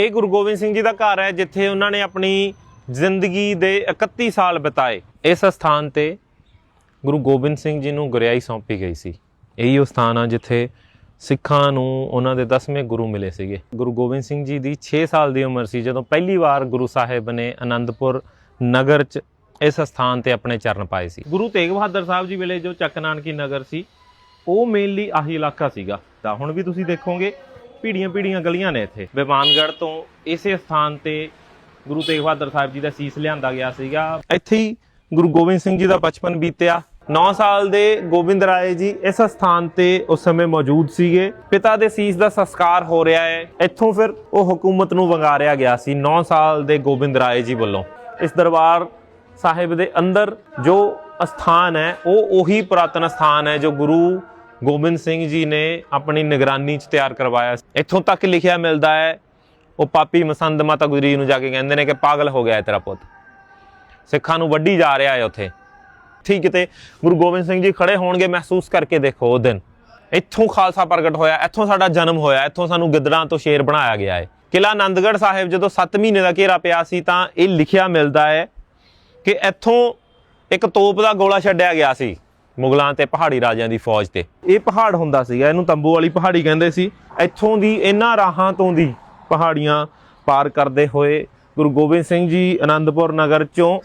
ਇਹ ਗੁਰੂ ਗੋਬਿੰਦ ਸਿੰਘ ਜੀ ਦਾ ਘਰ ਹੈ, ਜਿੱਥੇ ਉਹਨਾਂ ਨੇ ਆਪਣੀ ਜ਼ਿੰਦਗੀ ਦੇ 31 ਸਾਲ ਬਿਤਾਏ। ਇਸ ਸਥਾਨ ਤੇ ਗੁਰੂ ਗੋਬਿੰਦ ਸਿੰਘ ਜੀ ਨੂੰ ਗੁਰਿਆਈ ਸੌਂਪੀ ਗਈ ਸੀ। ਇਹੀ ਉਹ ਸਥਾਨ ਆ ਜਿੱਥੇ ਸਿੱਖਾਂ ਨੂੰ ਉਹਨਾਂ ਦੇ 10ਵੇਂ ਗੁਰੂ ਮਿਲੇ ਸੀਗੇ। ਗੁਰੂ ਗੋਬਿੰਦ ਸਿੰਘ ਜੀ ਦੀ 6 ਸਾਲ ਦੀ ਉਮਰ ਸੀ, ਜਦੋਂ ਪਹਿਲੀ ਵਾਰ ਗੁਰੂ ਸਾਹਿਬ ਨੇ ਅਨੰਦਪੁਰ ਨਗਰ 'ਚ ਇਸ ਸਥਾਨ ਤੇ ਆਪਣੇ ਚਰਨ ਪਾਏ ਸੀ। ਗੁਰੂ ਤੇਗ ਬਹਾਦਰ ਸਾਹਿਬ ਜੀ ਵੇਲੇ ਜੋ ਚੱਕ ਨਾਨਕੀ ਨਗਰ ਸੀ, ਉਹ ਮੇਨਲੀ ਆਹੀ ਇਲਾਕਾ ਸੀਗਾ। ਤਾਂ ਹੁਣ ਵੀ ਤੁਸੀਂ ਦੇਖੋਗੇ ਪੀੜੀਆਂ ਪੀੜੀਆਂ ਗਲੀਆਂ ਨੇ ਇੱਥੇ। ਵਿਮਾਨਗੜ੍ਹ ਤੋਂ ਇਸੇ ਸਥਾਨ ਤੇ ਗੁਰੂ ਤੇਗ ਬਹਾਦਰ ਸਾਹਿਬ ਜੀ ਦਾ ਸੀਸ ਲਿਆਂਦਾ ਗਿਆ ਸੀਗਾ। ਇੱਥੇ ਹੀ ਗੁਰੂ ਗੋਬਿੰਦ ਸਿੰਘ ਜੀ ਦਾ ਬਚਪਨ ਬੀਤਿਆ। 9 ਸਾਲ ਦੇ ਗੋਬਿੰਦ ਰਾਏ ਜੀ ਇਸ ਸਥਾਨ ਤੇ ਉਸ ਸਮੇਂ ਮੌਜੂਦ ਸੀਗੇ। ਪਿਤਾ ਦੇ ਸੀਸ ਦਾ ਸੰਸਕਾਰ ਹੋ ਰਿਹਾ ਹੈ। ਇੱਥੋਂ ਫਿਰ ਉਹ ਹਕੂਮਤ ਨੂੰ ਵੰਗਾਰਿਆ ਗਿਆ ਸੀ 9 ਸਾਲ ਦੇ ਗੋਬਿੰਦ ਰਾਏ ਜੀ ਵੱਲੋਂ। ਇਸ ਦਰਬਾਰ ਸਾਹਿਬ ਦੇ ਅੰਦਰ ਜੋ ਅਸਥਾਨ ਹੈ, ਉਹ ਉਹੀ ਪੁਰਾਤਨ ਸਥਾਨ ਹੈ ਜੋ ਗੁਰੂ ਗੋਬਿੰਦ ਸਿੰਘ ਜੀ ਨੇ ਆਪਣੀ ਨਿਗਰਾਨੀ 'ਚ ਤਿਆਰ ਕਰਵਾਇਆ ਇੱਥੋਂ ਤੱਕ ਲਿਖਿਆ ਮਿਲਦਾ ਹੈ, ਉਹ ਪਾਪੀ ਮਸੰਦ ਮਾਤਾ ਗੁਜਰੀ ਨੂੰ ਜਾ ਕੇ ਕਹਿੰਦੇ ਨੇ ਕਿ ਪਾਗਲ ਹੋ ਗਿਆ ਹੈ ਤੇਰਾ ਪੁੱਤ। ਸਿੱਖਾਂ ਨੂੰ ਵੱਢੀ ਜਾ ਰਿਹਾ ਹੈ ਉੱਥੇ। ਠੀਕ ਕਿਤੇ ਗੁਰੂ ਗੋਬਿੰਦ ਸਿੰਘ ਜੀ ਖੜੇ ਹੋਣਗੇ ਮਹਿਸੂਸ ਕਰਕੇ ਦੇਖੋ ਉਹ ਦਿਨ। ਇੱਥੋਂ ਖਾਲਸਾ ਪ੍ਰਗਟ ਹੋਇਆ, ਇੱਥੋਂ ਸਾਡਾ ਜਨਮ ਹੋਇਆ, ਇੱਥੋਂ ਸਾਨੂੰ ਗਿੱਦੜਾਂ ਤੋਂ ਸ਼ੇਰ ਬਣਾਇਆ ਗਿਆ ਹੈ। ਕਿਲਾ ਆਨੰਦਗੜ੍ਹ ਸਾਹਿਬ ਜਦੋਂ 7 ਮਹੀਨੇ ਦਾ ਘੇਰਾ ਪਿਆ ਸੀ ਤਾਂ ਇਹ ਲਿਖਿਆ ਮਿਲਦਾ ਹੈ ਕਿ ਇੱਥੋਂ ਇੱਕ ਤੋਪ ਦਾ ਗੋਲਾ ਛੱਡਿਆ ਗਿਆ ਸੀ। ਮੁਗਲਾਂ ਤੇ ਪਹਾੜੀ ਰਾਜਿਆਂ ਦੀ ਫੌਜ ਤੇ। ਇਹ ਪਹਾੜ ਹੁੰਦਾ ਸੀਗਾ, ਇਹਨੂੰ ਤੰਬੂ ਵਾਲੀ ਪਹਾੜੀ ਕਹਿੰਦੇ ਸੀ। ਇੱਥੋਂ ਦੀ ਇਹਨਾਂ ਰਾਹਾਂ ਤੋਂ ਦੀ ਪਹਾੜੀਆਂ ਪਾਰ ਕਰਦੇ ਹੋਏ ਗੁਰੂ ਗੋਬਿੰਦ ਸਿੰਘ ਜੀ ਆਨੰਦਪੁਰ ਨਗਰ ਚੋਂ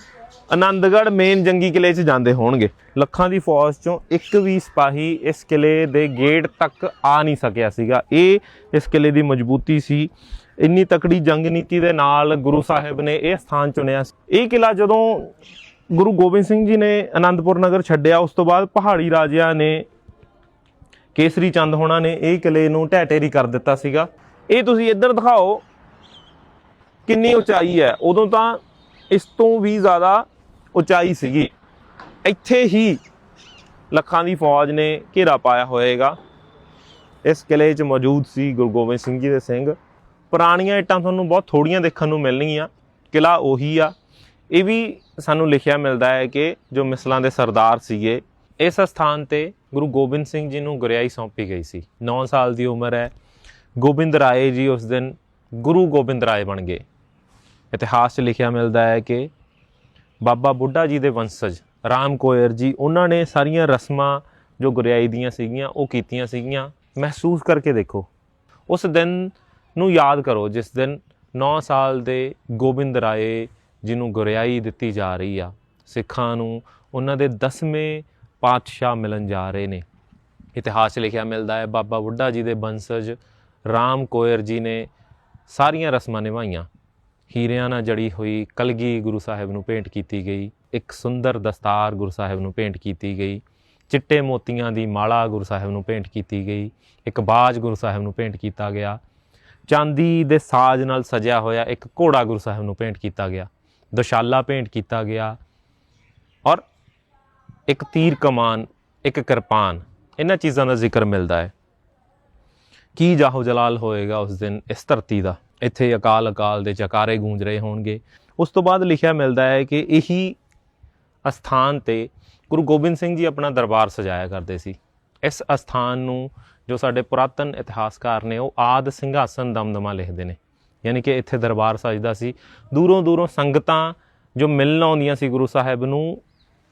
ਆਨੰਦਗੜ੍ਹ ਮੇਨ ਜੰਗੀ ਕਿਲੇ 'ਚ ਜਾਂਦੇ ਹੋਣਗੇ। ਲੱਖਾਂ ਦੀ ਫੌਜ ਚੋਂ ਇੱਕ ਵੀ ਸਿਪਾਹੀ ਇਸ ਕਿਲੇ ਦੇ ਗੇਟ ਤੱਕ ਆ ਨਹੀਂ ਸਕਿਆ ਸੀਗਾ। ਇਹ ਇਸ ਕਿਲੇ ਦੀ ਮਜ਼ਬੂਤੀ ਸੀ। ਇੰਨੀ ਤਕੜੀ ਜੰਗ ਨੀਤੀ ਦੇ ਨਾਲ ਗੁਰੂ ਸਾਹਿਬ ਨੇ ਇਹ ਸਥਾਨ ਚੁਣਿਆ ਸੀ। ਇਹ ਕਿਲਾ ਜਦੋਂ ਗੁਰੂ ਗੋਬਿੰਦ ਸਿੰਘ ਜੀ ਨੇ ਆਨੰਦਪੁਰ ਨਗਰ ਛੱਡਿਆ। ਉਸ ਤੋਂ ਬਾਅਦ ਪਹਾੜੀ ਰਾਜਿਆਂ ਨੇ ਕੇਸਰੀ ਚੰਦ ਹੋਣਾ ਨੇ ਇਹ ਕਿਲੇ ਨੂੰ ਢਹਿ ਢੇਰੀ ਕਰ ਦਿੱਤਾ ਸੀਗਾ। ਇਹ ਤੁਸੀਂ ਇੱਧਰ ਦਿਖਾਓ ਕਿੰਨੀ ਉਚਾਈ ਹੈ। ਉਦੋਂ ਤਾਂ ਇਸ ਤੋਂ ਵੀ ਜ਼ਿਆਦਾ ਉਚਾਈ ਸੀਗੀ। ਇੱਥੇ ਹੀ ਲੱਖਾਂ ਦੀ ਫੌਜ ਨੇ ਘੇਰਾ ਪਾਇਆ ਹੋਏਗਾ। ਇਸ ਕਿਲੇ 'ਚ ਮੌਜੂਦ ਸੀ ਗੁਰੂ ਗੋਬਿੰਦ ਸਿੰਘ ਜੀ ਦੇ ਸਿੰਘ। ਪੁਰਾਣੀਆਂ ਇੱਟਾਂ ਤੁਹਾਨੂੰ ਬਹੁਤ ਥੋੜੀਆਂ ਦੇਖਣ ਨੂੰ ਮਿਲਣਗੀਆਂ। ਕਿਲਾ ਉਹੀ ਆ। ਇਹ ਵੀ ਸਾਨੂੰ ਲਿਖਿਆ ਮਿਲਦਾ ਹੈ ਕਿ ਜੋ ਮਿਸਲਾਂ ਦੇ ਸਰਦਾਰ ਸੀਗੇ, ਇਸ ਸਥਾਨ ਤੇ ਗੁਰੂ ਗੋਬਿੰਦ ਸਿੰਘ ਜੀ ਨੂੰ ਗੁਰਿਆਈ ਸੌਂਪੀ ਗਈ ਸੀ। 9 ਸਾਲ ਦੀ ਉਮਰ ਹੈ। ਗੋਬਿੰਦ ਰਾਏ ਜੀ ਉਸ ਦਿਨ ਗੁਰੂ ਗੋਬਿੰਦ ਰਾਏ ਬਣ ਗਏ। ਇਤਿਹਾਸ 'ਚ ਲਿਖਿਆ ਮਿਲਦਾ ਹੈ ਕਿ ਬਾਬਾ ਬੁੱਢਾ ਜੀ ਦੇ ਵੰਸ਼ਜ ਰਾਮ ਕੋਇਰ ਜੀ, ਉਹਨਾਂ ਨੇ ਸਾਰੀਆਂ ਰਸਮਾਂ ਜੋ ਗੁਰਿਆਈ ਦੀਆਂ ਸੀਗੀਆਂ, ਉਹ ਕੀਤੀਆਂ ਸੀਗੀਆਂ। ਮਹਿਸੂਸ ਕਰਕੇ ਦੇਖੋ, ਉਸ ਦਿਨ ਨੂੰ ਯਾਦ ਕਰੋ, ਜਿਸ ਦਿਨ 9 ਸਾਲ ਦੇ ਗੋਬਿੰਦ ਰਾਏ ਜਿਹਨੂੰ ਗੁਰਿਆਈ ਦਿੱਤੀ ਜਾ ਰਹੀ ਆ, ਸਿੱਖਾਂ ਨੂੰ ਉਹਨਾਂ ਦੇ 10ਵੇਂ ਪਾਤਸ਼ਾਹ ਮਿਲਣ ਜਾ ਰਹੇ ਨੇ। ਇਤਿਹਾਸ ਲਿਖਿਆ ਮਿਲਦਾ ਹੈ, ਬਾਬਾ ਬੁੱਢਾ ਜੀ ਦੇ ਬੰਸਜ ਰਾਮ ਕੋਇਰ ਜੀ ਨੇ ਸਾਰੀਆਂ ਰਸਮਾਂ ਨਿਭਾਈਆਂ। ਹੀਰਿਆਂ ਨਾਲ ਜੜੀ ਹੋਈ ਕਲਗੀ ਗੁਰੂ ਸਾਹਿਬ ਨੂੰ ਭੇਂਟ ਕੀਤੀ ਗਈ, ਇੱਕ ਸੁੰਦਰ ਦਸਤਾਰ ਗੁਰੂ ਸਾਹਿਬ ਨੂੰ ਭੇਂਟ ਕੀਤੀ ਗਈ, ਚਿੱਟੇ ਮੋਤੀਆਂ ਦੀ ਮਾਲਾ ਗੁਰੂ ਸਾਹਿਬ ਨੂੰ ਭੇਂਟ ਕੀਤੀ ਗਈ, ਇੱਕ ਬਾਜ ਗੁਰੂ ਸਾਹਿਬ ਨੂੰ ਭੇਂਟ ਕੀਤਾ ਗਿਆ, ਚਾਂਦੀ ਦੇ ਸਾਜ਼ ਨਾਲ ਸਜਿਆ ਹੋਇਆ ਇੱਕ ਘੋੜਾ ਗੁਰੂ ਸਾਹਿਬ ਨੂੰ ਭੇਂਟ ਕੀਤਾ ਗਿਆ। ਦੁਸ਼ਾਲਾ ਭੇਂਟ ਕੀਤਾ ਗਿਆ ਔਰ ਇੱਕ ਤੀਰ ਕਮਾਨ, ਇੱਕ ਕਿਰਪਾਨ, ਇਹਨਾਂ ਚੀਜ਼ਾਂ ਦਾ ਜ਼ਿਕਰ ਮਿਲਦਾ ਹੈ। ਕੀ ਜਾਹੋ ਜਲਾਲ ਹੋਏਗਾ ਉਸ ਦਿਨ ਇਸ ਧਰਤੀ ਦਾ? ਇੱਥੇ ਅਕਾਲ ਅਕਾਲ ਦੇ ਚਕਾਰੇ ਗੂੰਜ ਰਹੇ ਹੋਣਗੇ। ਉਸ ਤੋਂ ਬਾਅਦ ਲਿਖਿਆ ਮਿਲਦਾ ਹੈ ਕਿ ਇਹੀ ਅਸਥਾਨ ਤੇ ਗੁਰੂ ਗੋਬਿੰਦ ਸਿੰਘ ਜੀ ਆਪਣਾ ਦਰਬਾਰ ਸਜਾਇਆ ਕਰਦੇ ਸੀ। ਇਸ ਅਸਥਾਨ ਨੂੰ ਜੋ ਸਾਡੇ ਪੁਰਾਤਨ ਇਤਿਹਾਸਕਾਰ ਨੇ ਉਹ ਆਦ ਸਿੰਘਾਸਨ ਦਮਦਮਾ ਲਿਖਦੇ ਨੇ। ਯਾਨੀ ਕਿ ਇੱਥੇ ਦਰਬਾਰ ਸਜਦਾ ਸੀ। ਦੂਰੋਂ ਦੂਰੋਂ ਸੰਗਤਾਂ ਜੋ ਮਿਲਣ ਆਉਂਦੀਆਂ ਸੀ ਗੁਰੂ ਸਾਹਿਬ ਨੂੰ,